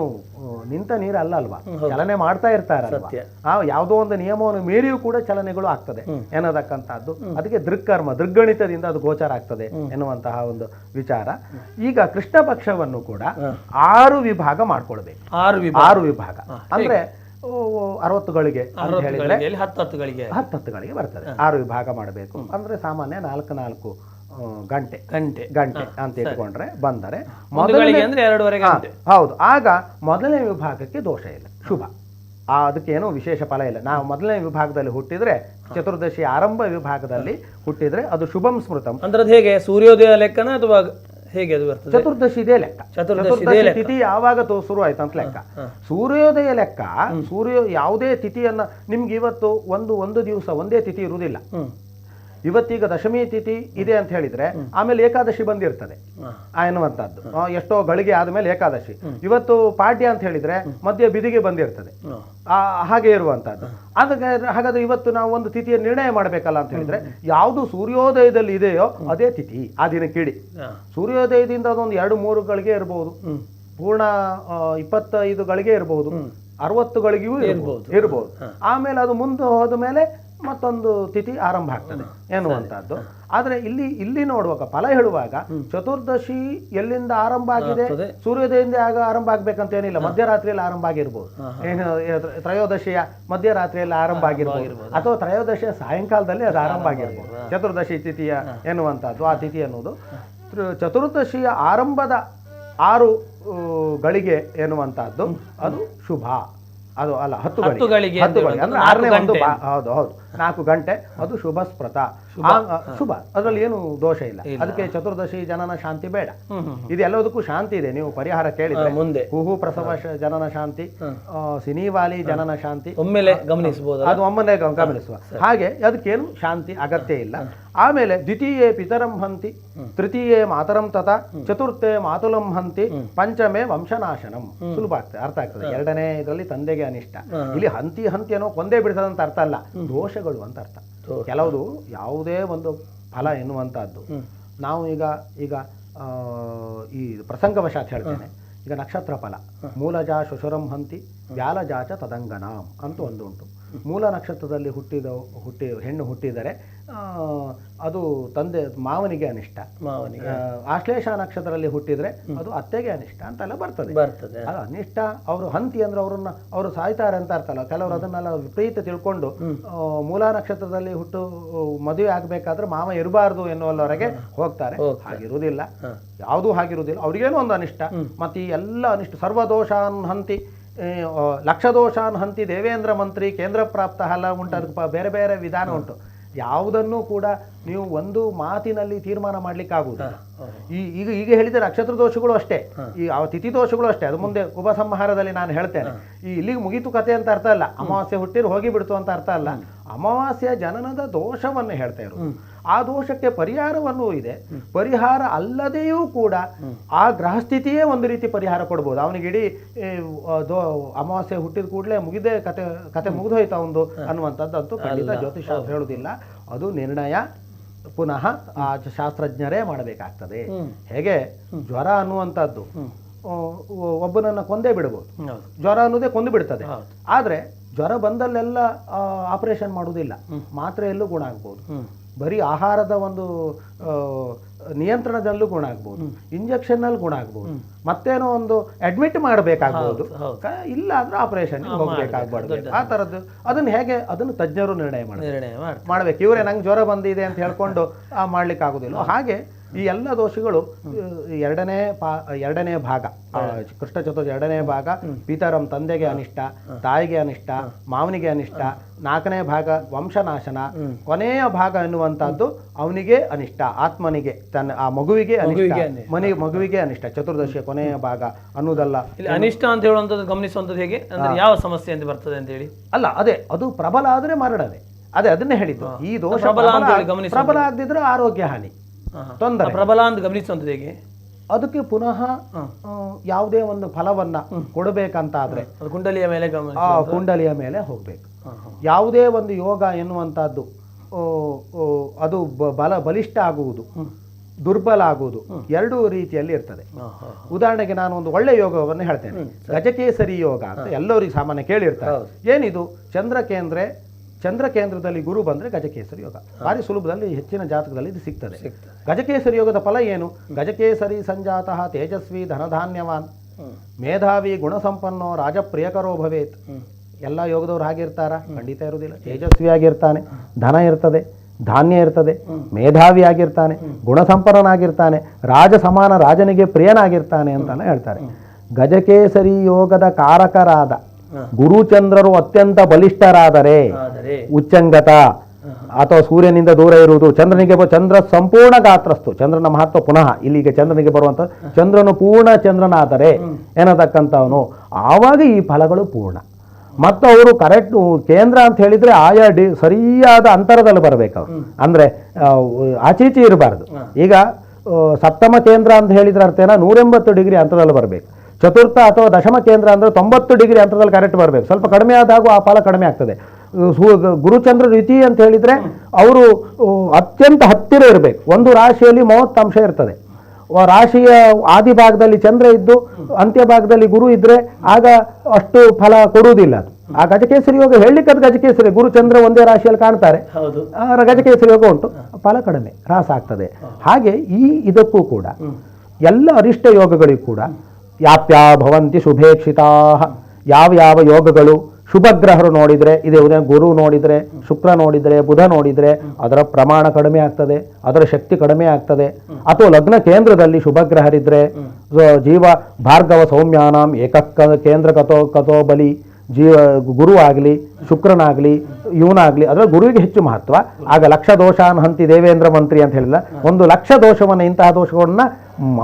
ನಿಂತ ನೀರಲ್ಲ ಅಲ್ವಾ ಚಲನೆ ಮಾಡ್ತಾ ಇರ್ತಾರಲ್ವಾ? ಸತ್ಯ. ಆ ಯಾವುದೋ ಒಂದು ನಿಯಮವನ್ನು ಮೀರಿಯೂ ಕೂಡ ಚಲನೆಗಳು ಆಗ್ತದೆ ಎನ್ನತಕ್ಕಂಥದ್ದು. ಅದಕ್ಕೆ ದೃಕ್ಕರ್ಮ ದೃಗ್ಗಣಿತದಿಂದ ಅದು ಗೋಚರ ಆಗ್ತದೆ ಎನ್ನುವಂತಹ ಒಂದು ವಿಚಾರ. ಈಗ ಕೃಷ್ಣ ಪಕ್ಷವನ್ನು ಕೂಡ ಆರು ವಿಭಾಗ ಮಾಡ್ಕೊಳ್ಬೇಕು. ಆರು ವಿಭಾಗ. ಆರು ವಿಭಾಗ. ಅಂದ್ರೆ ಅರವತ್ತುಗಳಿಗೆ ಅಂತ ಅರವತ್ತು ಹೇಳಿದ್ರೆ ಗಳಿಗೆಯಲ್ಲಿ ಹತ್ತು ಹತ್ತು ಗಳಿಗೆ ಹತ್ತು ಹತ್ತುಗಳಿಗೆ ಬರ್ತದೆ ಆರು ವಿಭಾಗ ಮಾಡಬೇಕು. ಅಂದ್ರೆ ಸಾಮಾನ್ಯ ನಾಲ್ಕು ನಾಲ್ಕು ಗಂಟೆ. ಗಂಟೆ. ಗಂಟೆ ಅಂತ ಇಟ್ಕೊಂಡ್ರೆ ಬಂದರೆ ಮೊದಲನೇ ಅಂದ್ರೆ ಹೌದು. ಆಗ ಮೊದಲನೇ ವಿಭಾಗಕ್ಕೆ ದೋಷ ಇಲ್ಲ. ಶುಭ. ಆ ಅದಕ್ಕೇನೋ ವಿಶೇಷ ಫಲ ಇಲ್ಲ. ನಾವು ಮೊದಲನೇ ವಿಭಾಗದಲ್ಲಿ ಹುಟ್ಟಿದ್ರೆ ಚತುರ್ದಶಿ ಆರಂಭ ವಿಭಾಗದಲ್ಲಿ ಹುಟ್ಟಿದ್ರೆ ಅದು ಶುಭಂ ಸ್ಮೃತಂ. ಅಂದ್ರೆ ಅದು ಹೇಗೆ? ಸೂರ್ಯೋದಯ ಲೆಕ್ಕನ ಅಥವಾ ಹೇಗೆ ಅದು ಬರ್ತದೆ? ಚತುರ್ದಶಿ ಇದೇ ಲೆಕ್ಕ. ಚತುರ್ದಶಿ ತಿಥಿ ಯಾವಾಗ ಶುರು ಆಯ್ತು ಅಂತ ಲೆಕ್ಕ. ಸೂರ್ಯೋದಯ ಲೆಕ್ಕ ಸೂರ್ಯ ಯಾವುದೇ ತಿಥಿಯನ್ನ ನಿಮ್ಗೆ ಇವತ್ತು ಒಂದು ಒಂದು ದಿವಸ ಒಂದೇ ತಿಥಿ ಇರುವುದಿಲ್ಲ. ಇವತ್ತೀಗ ದಶಮಿ ತಿಥಿ ಇದೆ ಅಂತ ಹೇಳಿದ್ರೆ ಆಮೇಲೆ ಏಕಾದಶಿ ಬಂದಿರ್ತದೆ ಎನ್ನುವಂಥದ್ದು. ಎಷ್ಟೋ ಗಳಿಗೆ ಆದ್ಮೇಲೆ ಏಕಾದಶಿ. ಇವತ್ತು ಪಾಡ್ಯ ಅಂತ ಹೇಳಿದ್ರೆ ಮಧ್ಯ ಬಿದಿಗೆ ಬಂದಿರ್ತದೆ. ಆ, ಹಾಗೆ ಇರುವಂತಹದ್ದು ಅದಕ್ಕೆ ಹಾಗಾದ್ರೆ ಇವತ್ತು ನಾವು ಒಂದು ತಿಥಿಯ ನಿರ್ಣಯ ಮಾಡಬೇಕಲ್ಲ ಅಂತ ಹೇಳಿದ್ರೆ ಯಾವುದು ಸೂರ್ಯೋದಯದಲ್ಲಿ ಇದೆಯೋ ಅದೇ ತಿಥಿ ಆ ದಿನಕ್ಕಿಡಿ. ಹಾ. ಸೂರ್ಯೋದಯದಿಂದ ಅದೊಂದು ಎರಡು ಮೂರು ಗಳಿಗೆ ಇರಬಹುದು ಪೂರ್ಣ ಇಪ್ಪತ್ತೈದು ಗಳಿಗೆ ಇರಬಹುದು ಅರವತ್ತು ಗಳಿಗೆಯೂ ಇರಬಹುದು ಇರಬಹುದು ಆಮೇಲೆ ಅದು ಮುಂದೆ ಹೋದ ಮೇಲೆ ಮತ್ತೊಂದು ತಿಥಿ ಆರಂಭ ಆಗ್ತದೆ ಎನ್ನುವಂತಹದ್ದು ಆದ್ರೆ ಇಲ್ಲಿ ಇಲ್ಲಿ ನೋಡುವಾಗ ಫಲ ಹೇಳುವಾಗ ಚತುರ್ದಶಿ ಎಲ್ಲಿಂದ ಆರಂಭ ಆಗಿದೆ? ಸೂರ್ಯೋದಯದಿಂದ ಆಗ ಆರಂಭ ಆಗ್ಬೇಕಂತ ಏನಿಲ್ಲ ಮಧ್ಯರಾತ್ರಿಯಲ್ಲಿ ಆರಂಭ ಆಗಿರ್ಬೋದು. ಏನು ತ್ರಯೋದಶಿಯ ಮಧ್ಯರಾತ್ರಿಯಲ್ಲಿ ಆರಂಭ ಆಗಿರ್ಬೋದು. ಅಥವಾ ತ್ರಯೋದಶಿಯ ಸಾಯಂಕಾಲದಲ್ಲಿ ಅದು ಆರಂಭ ಆಗಿರ್ಬೋದು. ಚತುರ್ದಶಿ ತಿಥಿಯ ಎನ್ನುವಂಥದ್ದು ಆ ತಿಥಿ ಅನ್ನೋದು ತ್ರ- ಚತುರ್ದಶಿಯ ಆರಂಭದ ಆರು ಗಳಿಗೆ ಎನ್ನುವಂತಹದ್ದು ಅದು ಶುಭ. ಅದು ಅಲ್ಲ ಹತ್ತು ಗಳಿಗೆ. ಹತ್ತು ಗಳಿಗೆ. ಅಂದ್ರೆ ಆರನೇ ಒಂದು. ಹೌದು ಹೌದು. ನಾಲ್ಕು ಗಂಟೆ ಅದು ಶುಭ. ಆ, ಶುಭ. ಅದರಲ್ಲಿ ಏನು ದೋಷ ಇಲ್ಲ. ಅದಕ್ಕೆ ಚತುರ್ದಶಿ ಜನನ ಶಾಂತಿ ಬೇಡ. ಇದೆಲ್ಲದಕ್ಕೂ ಶಾಂತಿ ಇದೆ. ನೀವು ಪರಿಹಾರ ಕೇಳಿದ್ರೆ. ಮುಂದೆ. ಹೂಹು ಪ್ರಸವ ಜನನ ಶಾಂತಿ ಸಿನಿವಾಲಿ ಜನನ ಶಾಂತಿ. ಒಮ್ಮೆಲೆ ಗಮನಿಸಬಹುದು ಅದು ಒಮ್ಮನೆ ಗಮನಿಸುವ. ಹಾಗೆ ಅದಕ್ಕೇನು ಶಾಂತಿ ಅಗತ್ಯ ಇಲ್ಲ. ಆಮೇಲೆ ದ್ವಿತೀಯ ಪಿತರಂ ಹಂತಿ ತೃತೀಯ ಮಾತರಂ ತತ ಚತುರ್ಥೆ ಮಾತುಲಂ ಹಂತಿ ಪಂಚಮೇ ವಂಶನಾಶನಂ. ಸುಲಭ ಆಗ್ತದೆ. ಅರ್ಥ ಆಗ್ತದೆ ಎರಡನೇ ಇದರಲ್ಲಿ ತಂದೆಗೆ ಅನಿಷ್ಟ. ಇಲ್ಲಿ ಹಂತಿ ಹಂತಿ ಅನ್ನೋ ಕೊಂದೇ ಬಿಡಿಸದಂತ ಅರ್ಥ ಅಲ್ಲ. ದೋಷಗಳು ಅಂತ ಅರ್ಥ. ಕೆಲವುದು ಯಾವುದೇ ಒಂದು ಫಲ ಎನ್ನುವಂಥದ್ದು ನಾವು ಈಗ ಈಗ ಆ, ಈ ಪ್ರಸಂಗವಶಾತ್ ಹೇಳ್ತೇನೆ. ಈಗ ನಕ್ಷತ್ರ ಫಲ. ಮೂಲಜ ಶುಶುರಂ ಹಂತಿ ವ್ಯಾಲಜಾಚ ತದಂಗನಾಂ ಅಂತ ಒಂದು ಉಂಟು. ಮೂಲ ನಕ್ಷತ್ರದಲ್ಲಿ ಹುಟ್ಟಿದ ಹುಟ್ಟಿ ಹೆಣ್ಣು ಹುಟ್ಟಿದರೆ ಅದು ತಂದೆ ಮಾವನಿಗೆ ಅನಿಷ್ಟ. ಮಾವನಿಗೆ. ಆಶ್ಲೇಷ ನಕ್ಷತ್ರದಲ್ಲಿ ಹುಟ್ಟಿದ್ರೆ ಅದು ಅತ್ತೆಗೆ ಅನಿಷ್ಟ ಅಂತೆಲ್ಲ ಬರ್ತದೆ. ಬರ್ತದೆ. ಅದು ಅನಿಷ್ಟ ಅವರು ಹಂತಿ ಅಂದ್ರೆ ಅವರನ್ನ ಅವರು ಸಾಯ್ತಾರೆ ಅಂತ ಅರ್ಥಲ್ಲ. ಕೆಲವರು ಅದನ್ನೆಲ್ಲ ವಿಪರೀತ ತಿಳ್ಕೊಂಡು ಮೂಲಾ ನಕ್ಷತ್ರದಲ್ಲಿ ಹುಟ್ಟು ಮದುವೆ ಆಗ್ಬೇಕಾದ್ರೆ ಮಾವ ಇರಬಾರ್ದು ಎನ್ನುವಲ್ಲವರೆಗೆ ಹೋಗ್ತಾರೆ. ಹಾಗಿರುವುದಿಲ್ಲ. ಯಾವುದೂ ಹಾಗಿರುವುದಿಲ್ಲ. ಅವ್ರಿಗೇನು ಒಂದು ಅನಿಷ್ಟ. ಮತ್ತೆ ಈ ಎಲ್ಲ ಅನಿಷ್ಟ ಸರ್ವದೋಷಾನ್ ಹಂತಿ ಲಕ್ಷದೋಷಾನ್ ಹಂತಿ ದೇವೇಂದ್ರ ಮಂತ್ರಿ ಕೇಂದ್ರ ಪ್ರಾಪ್ತ ಹಲ ಉಂಟು. ಅದಕ್ಕೆ ಬೇರೆ ಬೇರೆ ವಿಧಾನ ಉಂಟು. ಯಾವುದನ್ನು ಕೂಡ ನೀವು ಒಂದು ಮಾತಿನಲ್ಲಿ ತೀರ್ಮಾನ ಮಾಡ್ಲಿಕ್ಕೆ ಆಗುವುದಿಲ್ಲ ಈ ಈಗ ಈಗ ಹೇಳಿದ ನಕ್ಷತ್ರ ದೋಷಗಳು ಅಷ್ಟೇ. ಈ ಆ ತಿಥಿ ದೋಷಗಳು ಅಷ್ಟೇ. ಅದು ಮುಂದೆ ಉಪಸಂಹಾರದಲ್ಲಿ ನಾನು ಹೇಳ್ತೇನೆ. ಈ ಇಲ್ಲಿಗೆ ಮುಗೀತು ಕತೆ ಅಂತ ಅರ್ಥ ಅಲ್ಲ. ಅಮಾವಾಸ್ಯೆ ಹುಟ್ಟಿರು ಹೋಗಿ ಬಿಡ್ತು ಅಂತ ಅರ್ಥ ಅಲ್ಲ. ಅಮಾವಾಸ್ಯ ಜನನದ ದೋಷವನ್ನು ಹೇಳ್ತಾ ಇರೋದು. ಆ ದೋಷಕ್ಕೆ ಪರಿಹಾರವನ್ನು ಇದೆ. ಪರಿಹಾರ ಅಲ್ಲದೆಯೂ ಕೂಡ ಆ ಗ್ರಹಸ್ಥಿತಿಯೇ ಒಂದು ರೀತಿ ಪರಿಹಾರ ಕೊಡ್ಬೋದು. ಅವನಿಗೆ ಇಡೀ ದೋ ಅಮಾವಾಸ್ಯೆ ಹುಟ್ಟಿದ ಕೂಡಲೇ ಮುಗಿದೇ ಕತೆ ಕತೆ ಮುಗಿದೋಯ್ತು ಅವನು ಅನ್ನುವಂಥದ್ದಂತೂ ಖಂಡಿತ ಜ್ಯೋತಿಷಾಸ್ತ್ರ ಹೇಳುವುದಿಲ್ಲ. ಅದು ನಿರ್ಣಯ ಪುನಃ ಆ ಶಾಸ್ತ್ರಜ್ಞರೇ ಮಾಡಬೇಕಾಗ್ತದೆ. ಹೇಗೆ? ಜ್ವರ ಅನ್ನುವಂಥದ್ದು. ಒಬ್ಬನನ್ನು ಕೊಂದೇ ಬಿಡಬಹುದು ಹೌದು. ಜ್ವರ ಅನ್ನೋದೇ ಕೊಂದು ಬಿಡ್ತದೆ. ಆದರೆ ಜ್ವರ ಬಂದಲ್ಲೆಲ್ಲ ಆಪರೇಷನ್ ಮಾಡುವುದಿಲ್ಲ. ಮಾತ್ರೆಯಲ್ಲೂ ಗುಣ ಆಗ್ಬೋದು ಬರೀ ಆಹಾರದ ಒಂದು ನಿಯಂತ್ರಣದಲ್ಲೂ ಗುಣ ಆಗ್ಬೋದು. ಇಂಜೆಕ್ಷನ್ನಲ್ಲಿ ಗುಣ ಆಗ್ಬೋದು. ಮತ್ತೇನೋ ಒಂದು ಅಡ್ಮಿಟ್ ಮಾಡಬೇಕಾಗ್ಬೋದು. ಇಲ್ಲ ಅಂದ್ರೆ ಆಪರೇಷನ್ ಹೋಗ್ಬೇಕಾಗ್ಬಾರ್ದು. ಆ ತರದ್ದು ಅದನ್ನ ಹೇಗೆ ಅದನ್ನು ತಜ್ಞರು ನಿರ್ಣಯ ಮಾಡ್ತಾರೆ. ಮಾಡ್ಬೇಕು. ಇವರೇ ನಂಗೆ ಜ್ವರ ಬಂದಿದೆ ಅಂತ ಹೇಳ್ಕೊಂಡು ಆ ಮಾಡ್ಲಿಕ್ಕೆ ಆಗೋದಿಲ್ಲ ಹಾಗೆ ಈ ಎಲ್ಲ ದೋಷಗಳು ಎರಡನೇ ಪಾ ಎರಡನೇ ಭಾಗ ಕೃಷ್ಣ ಚತುರ್ಥಿ ಎರಡನೇ ಭಾಗ ಪೀತಾರಾಮ್ ತಂದೆಗೆ ಅನಿಷ್ಟ ತಾಯಿಗೆ ಅನಿಷ್ಟ ಮಾವನಿಗೆ ಅನಿಷ್ಟ ನಾಲ್ಕನೇ ಭಾಗ ವಂಶನಾಶನ ಕೊನೆಯ ಭಾಗ ಎನ್ನುವಂತಹದ್ದು ಅವನಿಗೆ ಅನಿಷ್ಟ ಆತ್ಮನಿಗೆ ತನ್ನ ಆ ಮಗುವಿಗೆ ಅನಿಷ್ಟ ಮಗುವಿಗೆ ಅನಿಷ್ಟ. ಮನೆ ಮಗುವಿಗೆ ಅನಿಷ್ಟ ಚತುರ್ದಶಿಯ ಕೊನೆಯ ಭಾಗ ಅನ್ನುವುದಲ್ಲ ಇಲ್ಲಿ ಅನಿಷ್ಟ ಅಂತ ಹೇಳುವಂಥದ್ದು ಗಮನಿಸುವಂಥದ್ದು ಹೇಗೆ? ಅಂದ್ರೆ ಯಾವ ಸಮಸ್ಯೆ ಅಂತ ಬರ್ತದೆ ಅಂತ ಹೇಳಿ. ಅಲ್ಲ ಅದೇ ಅದು ಪ್ರಬಲ ಆದ್ರೆ ಮರಡದೆ. ಅದೇ ಅದನ್ನೇ ಹೇಳಿದ್ದು. ಈ ದೋಷ ಪ್ರಬಲ ಆಗದಿದ್ರೆ ಆರೋಗ್ಯ ಹಾನಿ. ತೊಂದರೆ. ಪ್ರಬಲ ಅಂತ ಗಮನಿಸುವಂಥದ್ದು ಹೇಗೆ? ಅದಕ್ಕೆ ಪುನಃ ಯಾವುದೇ ಒಂದು ಫಲವನ್ನ ಕೊಡಬೇಕಂತಾದ್ರೆ ಅದು ಕುಂಡಲಿಯ ಮೇಲೆ ಆ ಕುಂಡಲಿಯ ಮೇಲೆ ಹೋಗ್ಬೇಕು. ಯಾವುದೇ ಒಂದು ಯೋಗ ಓ, ಅದು ಬಲ ಬಲಿಷ್ಠ ಆಗುವುದು ದುರ್ಬಲ ಆಗುವುದು ಎರಡೂ ರೀತಿಯಲ್ಲಿ ಇರ್ತದೆ. ಉದಾಹರಣೆಗೆ ನಾನು ಒಂದು ಒಳ್ಳೆ ಯೋಗವನ್ನು ಹೇಳ್ತೇನೆ. ಗಜಕೇಸರಿ ಯೋಗ ಅಂತ ಎಲ್ಲರಿಗೂ ಸಾಮಾನ್ಯ ಕೇಳಿರ್ತಾರೆ. ಏನಿದು? ಚಂದ್ರ ಕೇಂದ್ರೆ ಚಂದ್ರ ಕೇಂದ್ರದಲ್ಲಿ ಗುರು ಬಂದರೆ ಗಜಕೇಸರಿ ಯೋಗ. ಭಾರಿ ಸುಲಭದಲ್ಲಿ ಹೆಚ್ಚಿನ ಜಾತಕದಲ್ಲಿ ಇದು ಸಿಗ್ತದೆ. ಗಜಕೇಸರಿ ಯೋಗದ ಫಲ ಏನು? ಗಜಕೇಸರಿ ಸಂಜಾತಃ ತೇಜಸ್ವಿ ಧನಧಾನ್ಯವಾನ್. ಮೇಧಾವಿ ಗುಣಸಂಪನ್ನೋ ರಾಜಪ್ರಿಯಕರೋ ಭವೇತ್. ಎಲ್ಲ ಯೋಗದವ್ರು ಹಾಗಿರ್ತಾರ? ಖಂಡಿತ ಇರುವುದಿಲ್ಲ. ತೇಜಸ್ವಿಯಾಗಿರ್ತಾನೆ ಧನ ಇರ್ತದೆ ಧಾನ್ಯ ಇರ್ತದೆ ಮೇಧಾವಿ ಆಗಿರ್ತಾನೆ ಗುಣಸಂಪನ್ನನಾಗಿರ್ತಾನೆ ರಾಜ ಸಮಾನ ರಾಜನಿಗೆ ಪ್ರಿಯನಾಗಿರ್ತಾನೆ ಅಂತಾನೆ ಹೇಳ್ತಾರೆ. ಗಜಕೇಸರಿ ಯೋಗದ ಕಾರಕರಾದ ಗುರುಚಂದ್ರರು ಅತ್ಯಂತ ಬಲಿಷ್ಠರಾದರೆ ಉಚ್ಚಂಗತ ಅಥವಾ ಸೂರ್ಯನಿಂದ ದೂರ ಇರುವುದು ಚಂದ್ರನಿಗೆ ಚಂದ್ರ ಸಂಪೂರ್ಣ ಗಾತ್ರಸ್ತು ಚಂದ್ರನ ಮಹತ್ವ ಪುನಃ ಇಲ್ಲಿಗೆ ಚಂದ್ರನಿಗೆ ಬರುವಂತ ಚಂದ್ರನು ಪೂರ್ಣ ಚಂದ್ರನಾದರೆ ಏನತಕ್ಕಂಥವನು? ಆವಾಗ ಈ ಫಲಗಳು ಪೂರ್ಣ. ಮತ್ತು ಅವರು ಕರೆಕ್ಟ್ ಕೇಂದ್ರ ಅಂತ ಹೇಳಿದ್ರೆ ಆಯಾ ಡಿ ಸರಿಯಾದ ಅಂತರದಲ್ಲಿ ಬರಬೇಕು ಅವರು ಅಂದ್ರೆ ಆಚೀಚಿ ಇರಬಾರದು. ಈಗ ಸಪ್ತಮ ಕೇಂದ್ರ ಅಂತ ಹೇಳಿದ್ರೆ ಅರ್ಥ ಏನ ನೂರೆಂಬತ್ತು ಡಿಗ್ರಿ ಅಂತರದಲ್ಲಿ ಬರಬೇಕು. ಚತುರ್ಥ ಅಥವಾ ದಶಮ ಕೇಂದ್ರ ಅಂದ್ರೆ ತೊಂಬತ್ತು ಡಿಗ್ರಿ ಅಂತರದಲ್ಲಿ ಕರೆಕ್ಟ್ ಬರಬೇಕು. ಸ್ವಲ್ಪ ಕಡಿಮೆ ಆದಾಗೂ ಆ ಫಲ ಕಡಿಮೆ ಆಗ್ತದೆ. ಗುರುಚಂದ್ರ ರೀತಿ ಅಂತ ಹೇಳಿದ್ರೆ ಅವರು ಅತ್ಯಂತ ಹತ್ತಿರ ಇರಬೇಕು. ಒಂದು ರಾಶಿಯಲ್ಲಿ ಮೂವತ್ತು ಅಂಶ ಇರ್ತದೆ. ರಾಶಿಯ ಆದಿ ಭಾಗದಲ್ಲಿ ಚಂದ್ರ ಇದ್ದು ಅಂತ್ಯ ಭಾಗದಲ್ಲಿ ಗುರು ಇದ್ರೆ ಆಗ ಅಷ್ಟು ಫಲ ಕೊಡುವುದಿಲ್ಲ ಅದು. ಆ ಗಜಕೇಸರಿ ಯೋಗ ಹೇಳಲಿಕ್ಕೆ ಅದು ಗಜಕೇಸರಿ. ಗುರು ಚಂದ್ರ ಒಂದೇ ರಾಶಿಯಲ್ಲಿ ಕಾಣ್ತಾರೆ. ಗಜಕೇಸರಿ ಯೋಗ ಉಂಟು. ಫಲ ಕಡಿಮೆ ರಾಸ ಆಗ್ತದೆ. ಹಾಗೆ ಈ ಇದಕ್ಕೂ ಕೂಡ ಎಲ್ಲ ಅರಿಷ್ಟ ಯೋಗಗಳಿಗೂ ಕೂಡ ಯಾಪ್ಯಾ ಭವಂತಿ ಶುಭೇಕ್ಷಿತಾ ಯಾವ ಯಾವ ಯೋಗಗಳು ಶುಭಗ್ರಹರು ನೋಡಿದ್ರೆ ಇದೆ ಉದಯ ಗುರು ನೋಡಿದ್ರೆ ಶುಕ್ರ ನೋಡಿದ್ರೆ ಬುಧ ನೋಡಿದ್ರೆ ಅದರ ಪ್ರಮಾಣ ಕಡಿಮೆ ಆಗ್ತದೆ ಅದರ ಶಕ್ತಿ ಕಡಿಮೆ ಆಗ್ತದೆ. ಅಥವಾ ಲಗ್ನ ಕೇಂದ್ರದಲ್ಲಿ ಶುಭಗ್ರಹರಿದ್ರೆ ಜೀವ ಭಾರ್ಗವ ಸೌಮ್ಯಾನಾಂ ಏಕಕ ಕೇಂದ್ರ ಕಥೋ ಕಥೋ ಬಲಿ ಜೀವ ಗುರು ಆಗಲಿ ಶುಕ್ರನಾಗಲಿ ಇವನಾಗಲಿ ಅದರ ಗುರುವಿಗೆ ಹೆಚ್ಚು ಮಹತ್ವ. ಆಗ ಲಕ್ಷ ದೋಷ ಹಂತಿ ದೇವೇಂದ್ರ ಮಂತ್ರಿ ಅಂತ ಹೇಳಿಲ್ಲ ಒಂದು ಲಕ್ಷ ದೋಷವನ್ನು ಇಂತಹ ದೋಷಗಳನ್ನ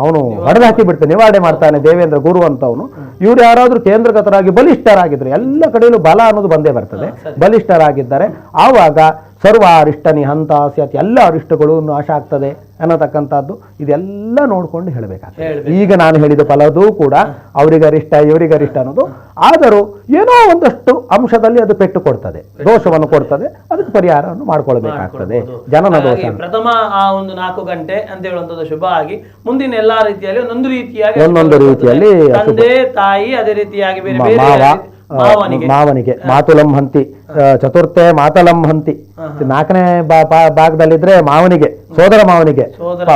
ಅವನು ಹೊಡೆದು ಹಾಕಿ ಬಿಡ್ತಾನೆ ನಿವಾರಣೆ ಮಾಡ್ತಾನೆ ದೇವೇಂದ್ರ ಗುರು ಅಂತ ಅವನು. ಇವ್ರು ಯಾರಾದರೂ ಕೇಂದ್ರಗತರಾಗಿ ಬಲಿಷ್ಠರಾಗಿದ್ದರು ಎಲ್ಲ ಕಡೆಯಲ್ಲೂ ಬಲ ಅನ್ನೋದು ಬಂದೇ ಬರ್ತದೆ. ಬಲಿಷ್ಠರಾಗಿದ್ದಾರೆ. ಆವಾಗ ಸರ್ವ ಅರಿಷ್ಟ ನಿಹಂತ ಸ್ಯಾತ್ ಎಲ್ಲ ಅರಿಷ್ಟಗಳು ನಾಶ ಆಗ್ತದೆ ಅನ್ನತಕ್ಕಂಥದ್ದು ಇದೆಲ್ಲ ನೋಡ್ಕೊಂಡು ಹೇಳಬೇಕಾಗ್ತದೆ. ಈಗ ನಾನು ಹೇಳಿದ ಫಲದೂ ಕೂಡ ಅವರಿಗರಿಷ್ಟ ಇವರಿಗರಿಷ್ಟ ಅನ್ನೋದು. ಆದರೂ ಏನೋ ಒಂದಷ್ಟು ಅಂಶದಲ್ಲಿ ಅದು ಪೆಟ್ಟು ಕೊಡ್ತದೆ. ದೋಷವನ್ನು ಕೊಡ್ತದೆ. ಅದಕ್ಕೆ ಪರಿಹಾರವನ್ನು ಮಾಡ್ಕೊಳ್ಬೇಕಾಗ್ತದೆ. ಜನನ ದೋಷ ಪ್ರಥಮ ಆ ಒಂದು ನಾಲ್ಕು ಗಂಟೆ ಅಂತ ಹೇಳುವಂಥದ್ದು ಶುಭ ಆಗಿ ಮುಂದಿನ ಎಲ್ಲಾ ರೀತಿಯಲ್ಲಿ ಒಂದೊಂದು ರೀತಿಯಾಗಿ ಒಂದೊಂದು ರೀತಿಯಲ್ಲಿ ತಂದೆ ತಾಯಿ ಅದೇ ರೀತಿಯಾಗಿ ಬೇರೆ ಬೇರೆ ಮಾವನಿಗೆ. ಮಾತುಲಂ ಹಂತಿ. ಚತುರ್ಥೆ ಮಾತಲಂ ಹಂತಿ. ನಾಲ್ಕನೇ ಭಾಗದಲ್ಲಿದ್ರೆ ಮಾವನಿಗೆ ಸೋದರ ಮಾವನಿಗೆ.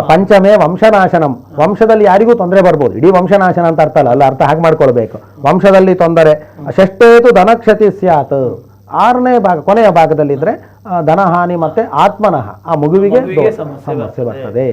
ಪಂಚಮೆ ವಂಶನಾಶನಂ. ವಂಶದಲ್ಲಿ ಯಾರಿಗೂ ತೊಂದರೆ ಬರ್ಬೋದು. ಇಡೀ ವಂಶನಾಶನ ಅಂತ ಅರ್ಥ ಅಲ್ಲ. ಅಲ್ಲ ಅರ್ಥ ಹಾಗೆ ಮಾಡ್ಕೊಳ್ಬೇಕು. ವಂಶದಲ್ಲಿ ತೊಂದರೆ. ಷಷ್ಟೇತು ಧನಕ್ಷತಿ ಸ್ಯಾತ್. ಆರನೇ ಭಾಗ ಕೊನೆಯ ಭಾಗದಲ್ಲಿದ್ರೆ ಧನಹಾನಿ ಮತ್ತೆ ಆತ್ಮನಃ ಆ ಮಗುವಿಗೆ ಸಮಸ್ಯೆ ಬರ್ತದೆ.